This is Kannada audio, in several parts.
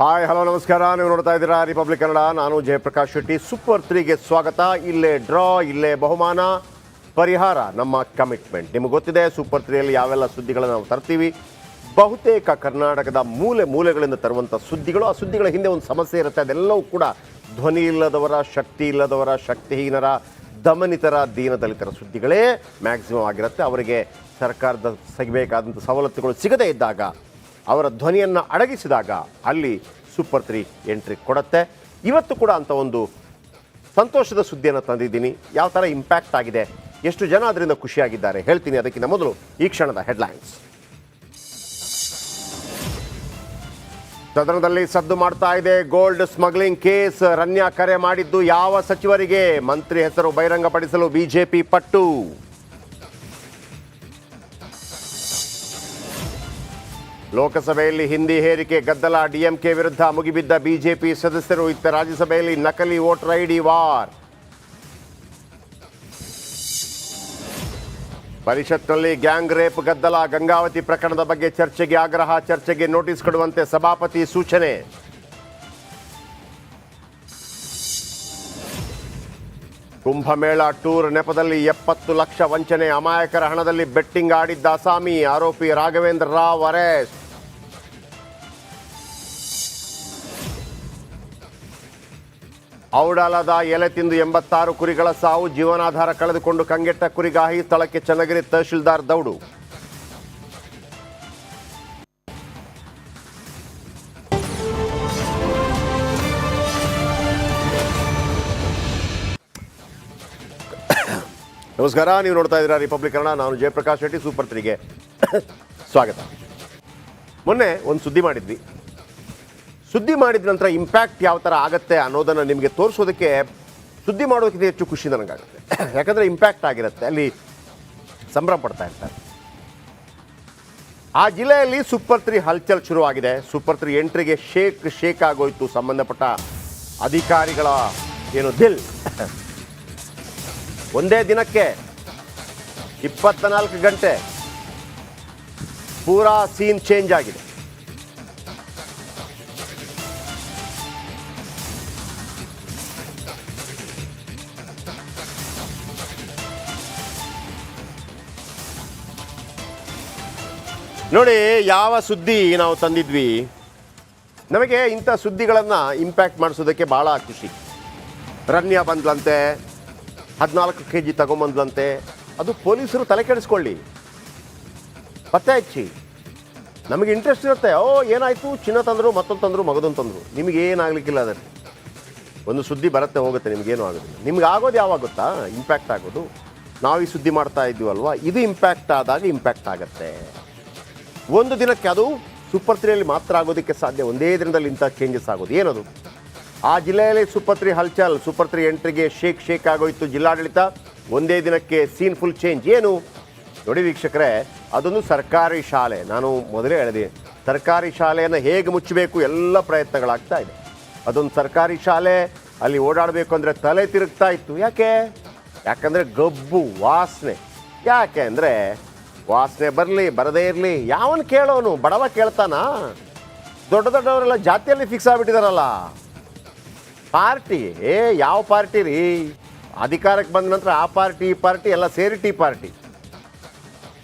ಹಾಯ್, ಹಲೋ, ನಮಸ್ಕಾರ. ನೀವು ನೋಡ್ತಾ ಇದ್ದೀರಾ ರಿಪಬ್ಲಿಕ್ ಕನ್ನಡ ನಾನು ಜಯಪ್ರಕಾಶ್ ಶೆಟ್ಟಿ. ಸೂಪರ್ ತ್ರೀಗೆ ಸ್ವಾಗತ. ಇಲ್ಲೇ ಡ್ರಾ ಇಲ್ಲೇ ಬಹುಮಾನ. ಪರಿಹಾರ, ನಮ್ಮ ಕಮಿಟ್ಮೆಂಟ್ ನಿಮಗೆ ಗೊತ್ತಿದೆ ಸೂಪರ್ ತ್ರೀಯಲ್ಲಿ ಯಾವೆಲ್ಲ ಸುದ್ದಿಗಳನ್ನು ನಾವು ತರ್ತೀವಿ. ಬಹುತೇಕ ಕರ್ನಾಟಕದ ಮೂಲೆ ಮೂಲೆಗಳಿಂದ ತರುವಂಥ ಸುದ್ದಿಗಳು. ಆ ಸುದ್ದಿಗಳ ಹಿಂದೆ ಒಂದು ಸಮಸ್ಯೆ ಇರುತ್ತೆ. ಅದೆಲ್ಲವೂ ಕೂಡ ಧ್ವನಿ ಇಲ್ಲದವರ, ಶಕ್ತಿ ಇಲ್ಲದವರ, ಶಕ್ತಿಹೀನರ, ದಮನಿತರ, ದೀನದಲಿತರ ಸುದ್ದಿಗಳೇ ಮ್ಯಾಕ್ಸಿಮಮ್ ಆಗಿರುತ್ತೆ. ಅವರಿಗೆ ಸರ್ಕಾರದ ಸಿಗಬೇಕಾದಂಥ ಸವಲತ್ತುಗಳು ಸಿಗದೇ ಇದ್ದಾಗ ಅವರ ಧ್ವನಿಯನ್ನು ಅಡಗಿಸಿದಾಗ ಅಲ್ಲಿ ಸೂಪರ್ ತ್ರೀ ಎಂಟ್ರಿ ಕೊಡುತ್ತೆ. ಇವತ್ತು ಕೂಡ ಅಂತ ಒಂದು ಸಂತೋಷದ ಸುದ್ದಿಯನ್ನು ತಂದಿದ್ದೀನಿ. ಯಾವ ಥರ ಇಂಪ್ಯಾಕ್ಟ್ ಆಗಿದೆ? ಎಷ್ಟು ಜನ ಅದರಿಂದ ಖುಷಿಯಾಗಿದ್ದಾರೆ? ಹೇಳ್ತೀನಿ ಅದಕ್ಕಿಂತ ಮೊದಲು ಈ ಕ್ಷಣದ ಹೆಡ್ಲೈನ್ಸ್ ಸದನದಲ್ಲಿ ಸದ್ದು ಮಾಡ್ತಾ ಇದೆ ಗೋಲ್ಡ್ ಸ್ಮಗ್ಲಿಂಗ್ ಕೇಸ್ ರನ್ಯಾ ಕರೆ ಮಾಡಿದ್ದು ಯಾವ ಸಚಿವರಿಗೆ? ಮಂತ್ರಿ ಹೆಸರು ಬಹಿರಂಗಪಡಿಸಲು ಬಿಜೆಪಿ ಪಟ್ಟು. ಲೋಕಸಭೆಯಲ್ಲಿ ಹಿಂದಿ ಹೇರಿಕೆ ಗದ್ದಲ, ಡಿಎಂಕೆ ವಿರುದ್ಧ ಮುಗಿಬಿದ್ದ ಬಿಜೆಪಿ ಸದಸ್ಯರು ಇತ್ತ ರಾಜ್ಯಸಭೆಯಲ್ಲಿ ನಕಲಿ ವೋಟರ್ ಐಡಿ ವಾರ್. ಪರಿಷತ್ನಲ್ಲಿ ಗ್ಯಾಂಗ್ ರೇಪ್ ಗದ್ದಲ, ಗಂಗಾವತಿ ಪ್ರಕರಣದ ಬಗ್ಗೆ ಚರ್ಚೆಗೆ ಆಗ್ರಹ, ಚರ್ಚೆಗೆ ನೋಟಿಸ್ ಕೊಡುವಂತೆ ಸಭಾಪತಿ ಸೂಚನೆ. ಕುಂಭಮೇಳ ಟೂರ್ ನೆಪದಲ್ಲಿ ಎಪ್ಪತ್ತು ಲಕ್ಷ ವಂಚನೆ ಅಮಾಯಕರ ಹಣದಲ್ಲಿ ಬೆಟ್ಟಿಂಗ್ ಆಡಿದ್ದ ಅಸಾಮಿ ಆರೋಪಿ ರಾಘವೇಂದ್ರ ರಾವ್ ಅರೆಸ್ಟ್. ಔಡಾಲದ ಎಲೆ ತಿಂದು ಎಂಬತ್ತಾರು ಕುರಿಗಳ ಸಾವು ಜೀವನಾಧಾರ ಕಳೆದುಕೊಂಡು ಕಂಗೆಟ್ಟ ಕುರಿಗಾಹಿ ಸ್ಥಳಕ್ಕೆ ಚನ್ನಗಿರಿ ತಹಶೀಲ್ದಾರ್ ದೌಡು. ನಮಸ್ಕಾರ. ನೀವು ನೋಡ್ತಾ ಇದ್ದೀರಾ ರಿಪಬ್ಲಿಕ್ ಕನ್ನಡ ನಾನು ಜಯಪ್ರಕಾಶ್ ಶೆಟ್ಟಿ ಸೂಪರ್ ತ್ರೀಗೆ ಸ್ವಾಗತ. ಮೊನ್ನೆ ಒಂದು ಸುದ್ದಿ ಮಾಡಿದ್ವಿ. ಸುದ್ದಿ ಮಾಡಿದ ನಂತರ ಇಂಪ್ಯಾಕ್ಟ್ ಯಾವ ಥರ ಆಗುತ್ತೆ ಅನ್ನೋದನ್ನು ನಿಮಗೆ ತೋರಿಸೋದಕ್ಕೆ ಸುದ್ದಿ ಮಾಡೋದಕ್ಕಿಂತ ಹೆಚ್ಚು ಖುಷಿ ನನಗಾಗುತ್ತೆ ಯಾಕಂದರೆ ಇಂಪ್ಯಾಕ್ಟ್ ಆಗಿರುತ್ತೆ. ಅಲ್ಲಿ ಸಂಭ್ರಮ ಪಡ್ತಾ ಇರ್ತಾರೆ. ಆ ಜಿಲ್ಲೆಯಲ್ಲಿ ಸೂಪರ್ ತ್ರೀ ಹಲ್ಚಲ್ ಶುರುವಾಗಿದೆ. ಸೂಪರ್ ತ್ರೀ ಎಂಟ್ರಿಗೆ ಶೇಕ್ ಶೇಕ್ ಆಗೋಯ್ತು. ಸಂಬಂಧಪಟ್ಟ ಅಧಿಕಾರಿಗಳ ಏನು ದಿಲ್. ಒಂದೇ ದಿನಕ್ಕೆ ಇಪ್ಪತ್ನಾಲ್ಕು ಗಂಟೆ ಪೂರಾ ಸೀನ್ ಚೇಂಜ್ ಆಗಿದೆ. ನೋಡಿ, ಯಾವ ಸುದ್ದಿ ನಾವು ತಂದಿದ್ವಿ? ನಮಗೆ ಇಂಥ ಸುದ್ದಿಗಳನ್ನು ಇಂಪ್ಯಾಕ್ಟ್ ಮಾಡಿಸೋದಕ್ಕೆ ಭಾಳ ಖುಷಿ. ರನ್ಯ ಬಂದ್ಲಂತೆ ಹದಿನಾಲ್ಕು ಕೆ ಜಿ ತಗೊಂಬಂದ್ಲಂತೆ. ಅದು ಪೊಲೀಸರು ತಲೆ ಕೆಡಿಸ್ಕೊಳ್ಳಿ. ಪತ್ತೆ ಹಚ್ಚಿ. ನಮಗೆ ಇಂಟ್ರೆಸ್ಟ್ ಇರುತ್ತೆ. ಓ, ಏನಾಯಿತು? ಚಿನ್ನ ತಂದರು, ಮತ್ತೊಂದು ತಂದರು, ಮಗದೊಂದು ತಂದರು. ನಿಮಗೆ ಏನಾಗಲಿಕ್ಕಿಲ್ಲ ಅದರಲ್ಲಿ ಒಂದು ಸುದ್ದಿ ಬರುತ್ತೆ, ಹೋಗುತ್ತೆ ನಿಮಗೇನು ಆಗೋದಿಲ್ಲ. ನಿಮ್ಗೆ ಆಗೋದು ಯಾವಾಗ ಗೊತ್ತಾ? ಇಂಪ್ಯಾಕ್ಟ್ ಆಗೋದು. ನಾವು ಈ ಸುದ್ದಿ ಮಾಡ್ತಾ ಇದ್ದೀವಲ್ವಾ ಇದು ಇಂಪ್ಯಾಕ್ಟ್ ಆದಾಗ ಇಂಪ್ಯಾಕ್ಟ್ ಆಗುತ್ತೆ. ಒಂದು ದಿನಕ್ಕೆ ಅದು ಸೂಪರ್ ತ್ರೀಯಲ್ಲಿ ಮಾತ್ರ ಆಗೋದಕ್ಕೆ ಸಾಧ್ಯ. ಒಂದೇ ದಿನದಲ್ಲಿ ಇಂಥ ಚೇಂಜಸ್ ಆಗೋದು. ಏನದು? ಆ ಜಿಲ್ಲೆಯಲ್ಲಿ ಸೂಪರ್ ತ್ರೀ ಹಲ್ಚಲ್, ಸೂಪರ್ ಎಂಟ್ರಿಗೆ ಶೇಕ್ ಶೇಕ್ ಆಗೋಯ್ತು ಜಿಲ್ಲಾಡಳಿತ. ಒಂದೇ ದಿನಕ್ಕೆ ಸೀನ್ ಫುಲ್ ಚೇಂಜ್. ಏನು? ನೋಡಿ ವೀಕ್ಷಕರೇ, ಅದೊಂದು ಸರ್ಕಾರಿ ಶಾಲೆ. ನಾನು ಮೊದಲೇ ಹೇಳಿದೆ, ಸರ್ಕಾರಿ ಶಾಲೆಯನ್ನು ಹೇಗೆ ಮುಚ್ಚಬೇಕು ಎಲ್ಲ ಪ್ರಯತ್ನಗಳಾಗ್ತಾ ಇದೆ. ಅದೊಂದು ಸರ್ಕಾರಿ ಶಾಲೆ, ಅಲ್ಲಿ ಓಡಾಡಬೇಕು ಅಂದರೆ ತಲೆ ತಿರುಗ್ತಾ ಇತ್ತು. ಯಾಕೆ? ಯಾಕಂದರೆ ಗಬ್ಬು, ವಾಸನೆ. ಯಾಕೆ ಅಂದರೆ, ವಾಸನೆ ಬರಲಿ, ಬರದೇ ಇರಲಿ, ಯಾವನು ಕೇಳೋನು? ಬಡವ ಕೇಳ್ತಾನಾ? ದೊಡ್ಡ ದೊಡ್ಡವರೆಲ್ಲ ಜಾತಿಯಲ್ಲಿ ಫಿಕ್ಸ್ ಆಗಿಬಿಟ್ಟಿದಾರಲ್ಲ. ಪಾರ್ಟಿ? ಏ, ಯಾವ ಪಾರ್ಟಿ ರೀ? ಅಧಿಕಾರಕ್ಕೆ ಬಂದ ನಂತರ ಆ ಪಾರ್ಟಿ, ಈ ಪಾರ್ಟಿ, ಎಲ್ಲ ಸೇರಿ ಟೀ ಪಾರ್ಟಿ.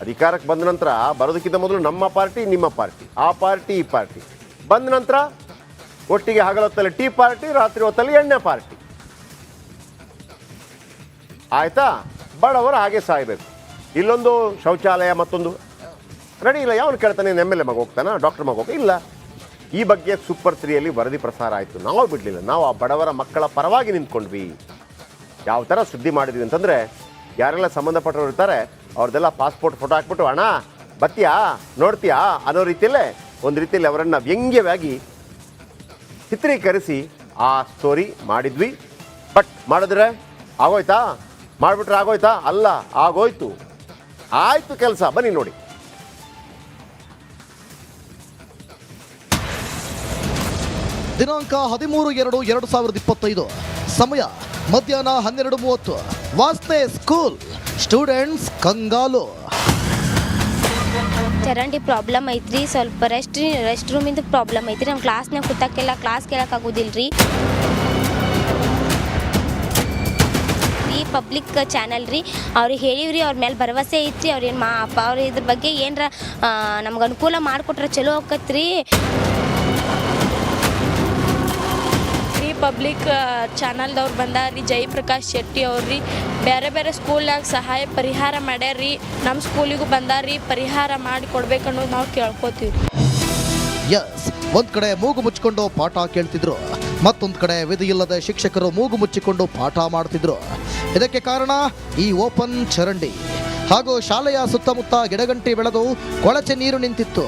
ಅಧಿಕಾರಕ್ಕೆ ಬಂದ ನಂತರ ಬರೋದಕ್ಕಿಂತ ಮೊದಲು ನಮ್ಮ ಪಾರ್ಟಿ, ನಿಮ್ಮ ಪಾರ್ಟಿ. ಆ ಪಾರ್ಟಿ, ಈ ಪಾರ್ಟಿ. ಬಂದ ನಂತರ ಒಟ್ಟಿಗೆ ಹಗಲೊತ್ತಲ್ಲಿ ಟೀ ಪಾರ್ಟಿ, ರಾತ್ರಿ ಹೊತ್ತಲ್ಲಿ ಎಣ್ಣೆ ಪಾರ್ಟಿ. ಆಯ್ತಾ? ಬಡವರು ಹಾಗೆ ಸಾಯಬೇಕು. ಇಲ್ಲೊಂದು ಶೌಚಾಲಯ ಮತ್ತೊಂದು. ರೆಡಿ ಇಲ್ಲ, ಯಾವನು ಕೇಳ್ತಾನೆ? ಎಂ ಎಲ್ ಎ ಮಗ ಹೋಗ್ತಾನ? ಡಾಕ್ಟರ್ ಮಗ ಹೋಗ ಇಲ್ಲ. ಈ ಬಗ್ಗೆ ಸೂಪರ್ ತ್ರೀಯಲ್ಲಿ ವರದಿ ಪ್ರಸಾರ ಆಯಿತು. ನಾವು ಬಿಡಲಿಲ್ಲ. ನಾವು ಆ ಬಡವರ ಮಕ್ಕಳ ಪರವಾಗಿ ನಿಂತ್ಕೊಂಡ್ವಿ. ಯಾವ ಥರ ಸುದ್ದಿ ಮಾಡಿದ್ವಿ ಅಂತಂದರೆ, ಯಾರೆಲ್ಲ ಸಂಬಂಧಪಟ್ಟವ್ರು ಇರ್ತಾರೆ ಅವ್ರದ್ದೆಲ್ಲ ಪಾಸ್ಪೋರ್ಟ್ ಫೋಟೋ ಹಾಕ್ಬಿಟ್ಟು, ಅಣ್ಣ, ಬತ್ತೀಯಾ? ನೋಡ್ತೀಯಾ? ಅನ್ನೋ ರೀತಿಯಲ್ಲೇ ಒಂದು ರೀತಿಯಲ್ಲಿ ಅವರನ್ನು ವ್ಯಂಗ್ಯವಾಗಿ ಚಿತ್ರೀಕರಿಸಿ ಆ ಸ್ಟೋರಿ ಮಾಡಿದ್ವಿ. ಬಟ್ ಮಾಡಿದ್ರೆ ಆಗೋಯ್ತಾ? ಮಾಡಿಬಿಟ್ರೆ ಆಗೋಯ್ತಾ? ಅಲ್ಲ, ಆಗೋಯ್ತು. ಆಯಿತು ಕೆಲಸ. ಬನ್ನಿ ನೋಡಿ. ದಿನಾಂಕ ಹದಿಮೂರು ಎರಡು ಎರಡು ಸಾವಿರದ ಇಪ್ಪತ್ತೈದು. ಸಮಯ ಮಧ್ಯಾಹ್ನ ಹನ್ನೆರಡು ಮೂವತ್ತು. ವಾಸ್ತೆ ಸ್ಕೂಲ್. ಸ್ಟೂಡೆಂಟ್ಸ್ ಕಂಗಾಲು. ಚರಂಡಿ ಪ್ರಾಬ್ಲಮ್ ಐತ್ರಿ. ಸ್ವಲ್ಪ ರೆಸ್ಟ್ ರೆಸ್ಟ್ ರೂಮಿಂದ ಪ್ರಾಬ್ಲಮ್ ಐತ್ರಿ. ನಮ್ಮ ಕ್ಲಾಸ್ನಾಗ ಕೂತಕ್ಕೆಲ್ಲ ಕ್ಲಾಸ್ ಕೇಳಕ್ಕೆ ಆಗೋದಿಲ್ಲ ರೀ ಈ ಪಬ್ಲಿಕ್ ಚಾನಲ್ ರೀ. ಅವ್ರಿಗೆ ಹೇಳಿವ್ರಿ, ಅವ್ರ ಮೇಲೆ ಭರವಸೆ ಐತ್ರಿ. ಅವ್ರೇನು ಮಾ ಅಪ್ಪ ಅವ್ರ ಇದ್ರ ಬಗ್ಗೆ ಏನರ ನಮ್ಗೆ ಅನುಕೂಲ ಮಾಡಿಕೊಟ್ರೆ ಚಲೋ ಆಕತ್ರಿ. ಪಬ್ಲಿಕ್ ಚಾನಲ್ದವ್ರು ಬಂದಾರ್ರಿ ಜಯಪ್ರಕಾಶ್ ಶೆಟ್ಟಿ ಅವ್ರಿ. ಬೇರೆ ಬೇರೆ ಸ್ಕೂಲ್ನಾಗ ಸಹಾಯ ಪರಿಹಾರ ಮಾಡ್ಯಾರ್ರಿ ನಮ್ಮ ಸ್ಕೂಲಿಗೂ ಬಂದಾರಿ, ಪರಿಹಾರ ಮಾಡಿ ಕೊಡ್ಬೇಕನ್ನೋದು ನಾವು ಕೇಳ್ಕೊತೀವಿ ಎಸ್ ಒಂದ್ ಕಡೆ ಮೂಗು ಮುಚ್ಚಿಕೊಂಡು ಪಾಠ ಕೇಳ್ತಿದ್ರು, ಮತ್ತೊಂದ್ ಕಡೆ ವಿಧಿಯಿಲ್ಲದೆ ಶಿಕ್ಷಕರು ಮೂಗು ಮುಚ್ಚಿಕೊಂಡು ಪಾಠ ಮಾಡ್ತಿದ್ರು. ಇದಕ್ಕೆ ಕಾರಣ ಈ ಓಪನ್ ಚರಂಡಿ. ಹಾಗೂ ಶಾಲೆಯ ಸುತ್ತಮುತ್ತ ಗಿಡಗಂಟಿ ಬೆಳೆದು ಕೊಳಚೆ ನೀರು ನಿಂತಿತ್ತು.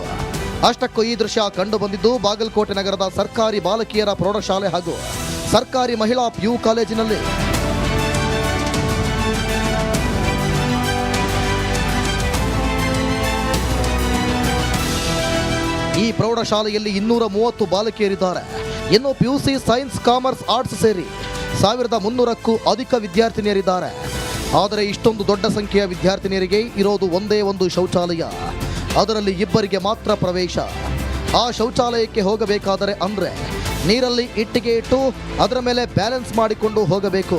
ಅಷ್ಟಕ್ಕೂ ಈ ದೃಶ್ಯ ಕಂಡು ಬಂದಿದ್ದು ಬಾಗಲಕೋಟೆ ನಗರದ ಸರ್ಕಾರಿ ಬಾಲಕಿಯರ ಪ್ರೌಢಶಾಲೆ ಹಾಗೂ ಸರ್ಕಾರಿ ಮಹಿಳಾ ಪಿಯು ಕಾಲೇಜಿನಲ್ಲಿ. ಈ ಪ್ರೌಢಶಾಲೆಯಲ್ಲಿ ಇನ್ನೂರ ಮೂವತ್ತು ಬಾಲಕಿಯರಿದ್ದಾರೆ. ಇನ್ನು ಪಿಯುಸಿ ಸೈನ್ಸ್, ಕಾಮರ್ಸ್, ಆರ್ಟ್ಸ್ ಸೇರಿ ಸಾವಿರದ ಮುನ್ನೂರಕ್ಕೂ ಅಧಿಕ ವಿದ್ಯಾರ್ಥಿನಿಯರಿದ್ದಾರೆ. ಆದರೆ ಇಷ್ಟೊಂದು ದೊಡ್ಡ ಸಂಖ್ಯೆಯ ವಿದ್ಯಾರ್ಥಿನಿಯರಿಗೆ ಇರೋದು ಒಂದೇ ಒಂದು ಶೌಚಾಲಯ. ಅದರಲ್ಲಿ ಇಬ್ಬರಿಗೆ ಮಾತ್ರ ಪ್ರವೇಶ. ಆ ಶೌಚಾಲಯಕ್ಕೆ ಹೋಗಬೇಕಾದರೆ ಅಂದ್ರೆ ನೀರಲ್ಲಿ ಇಟ್ಟಿಗೆ ಇಟ್ಟು ಅದರ ಮೇಲೆ ಬ್ಯಾಲೆನ್ಸ್ ಮಾಡಿಕೊಂಡು ಹೋಗಬೇಕು.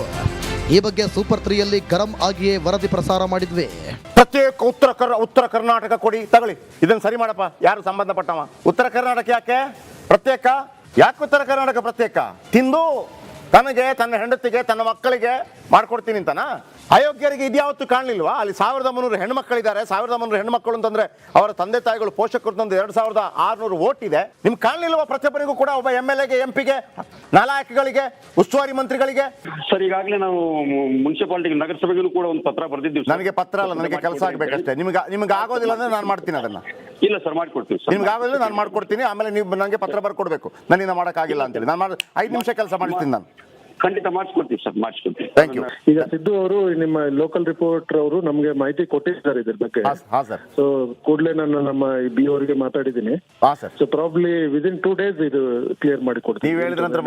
ಈ ಬಗ್ಗೆ ಸೂಪರ್ ತ್ರೀಯಲ್ಲಿ ಗರಂ ಆಗಿಯೇ ವರದಿ ಪ್ರಸಾರ ಮಾಡಿದ್ವಿ. ಪ್ರತ್ಯೇಕ ಉತ್ತರ ಕರ್, ಉತ್ತರ ಕರ್ನಾಟಕ ಕೊಡಿ, ತಗೊಳ್ಳಿ. ಇದನ್ನು ಸರಿ ಮಾಡಪ್ಪ. ಯಾರು ಸಂಬಂಧಪಟ್ಟವ? ಉತ್ತರ ಕರ್ನಾಟಕ ಯಾಕೆ? ಪ್ರತ್ಯೇಕ? ಯಾಕೆ ಉತ್ತರ ಕರ್ನಾಟಕ ಪ್ರತ್ಯೇಕ? ತಿಂದು ತನಗೆ ತನ್ನ ಹೆಂಡತಿಗೆ ತನ್ನ ಮಕ್ಕಳಿಗೆ ಮಾಡ್ಕೊಡ್ತೀನಿ ಅಂತನ? ಅಯೋಗ್ಯರಿಗೆ ಇದ್ಯಾವತ್ತು ಕಾಣಲಿಲ್ವಾ? ಅಲ್ಲಿ ಸಾವಿರದ ಮುನ್ನೂರು ಹೆಣ್ಮಕ್ಳಿದ್ದಾರೆ. ಸಾವಿರದ ಮುನ್ನೂರು ಹೆಣ್ಮಕ್ಳು ಅಂತಂದ್ರೆ ಅವರ ತಂದೆ ತಾಯಿಗಳು ಪೋಷಕರು ತಂದು ಎರಡು ಸಾವಿರದ ಆರುನೂರು ಓಟ್ ಇದೆ ನಿಮ್ಗೆ ಕಾಣಲಿಲ್ವಾ ಪ್ರತಿಯೊಬ್ಬರಿಗೂ ಕೂಡ ಒಬ್ಬ ಎಂ ಎಲ್ ಎಗೆ ಎಂ ಪಿಗೆ ನಾಲಾಯಕಗಳಿಗೆ ಉಸ್ತುವಾರಿ ಮಂತ್ರಿಗಳಿಗೆ? ಸರ್ ಈಗಾಗಲೇ ನಾವು ಮುನ್ಸಿಪಾಲಿಟಿ ನಗರಸಭೆಗೂ ಕೂಡ ಒಂದು ಪತ್ರ ಬರೆದಿದ್ದೀವಿ ನನಗೆ ಪತ್ರ ಅಲ್ಲ ನನಗೆ ಕೆಲಸ ಆಗ್ಬೇಕಷ್ಟೇ. ನಿಮ್ಗೆ ನಿಮ್ಗೆ ಆಗೋದಿಲ್ಲ ಅಂದ್ರೆ ನಾನು ಮಾಡ್ತೀನಿ ಅದನ್ನ. ಇಲ್ಲ ಸರ್ ಮಾಡ್ಕೊಡ್ತೀವಿ ಸರ್. ನಿಮ್ಗೆ ಆಗಲ್ಲ ನಾನು ಮಾಡ್ಕೊಡ್ತೀನಿ. ಆಮೇಲೆ ನೀವು ನನಗೆ ಪತ್ರ ಬರ್ಕೊಡ್ಬೇಕು. ನನ್ನಿಂದ ಮಾಡೋಕ್ಕಾಗಿಲ್ಲ ಅಂತೇಳಿ. ನಾನು ಮಾಡಿ ಐದು ನಿಮಿಷ ಕೆಲಸ ಮಾಡ್ತೀನಿ ನಾನು. ಖಂಡಿತ ಮಾಡಿಸ್ಕೊಡ್ತೀವಿ ಸರ್ ಮಾಡಿಸ್ಕೊಡ್ತೀವಿ. ಥ್ಯಾಂಕ್ ಯು ಈಗ ಸಿದ್ದು ಅವರು ನಿಮ್ಮ ಲೋಕಲ್ ರಿಪೋರ್ಟರ್ ಅವರು ನಮಗೆ ಮಾಹಿತಿ ಕೊಟ್ಟಿದ್ದಾರೆ ಇದ್ರ ಬಗ್ಗೆ. ಹಾಂ ಸರ್ ಸೊ ಕೂಡಲೇ ನಾನು ನಮ್ಮ ಬಿ ಅವರಿಗೆ ಮಾತಾಡಿದ್ದೀನಿ. ಹಾ sir. So probably within two days ಇದು ಕ್ಲಿಯರ್ ಮಾಡಿ ಕೊಡ್ತೀವಿ ನೀವ್ ಹೇಳಿದ್ರ ನಂತರ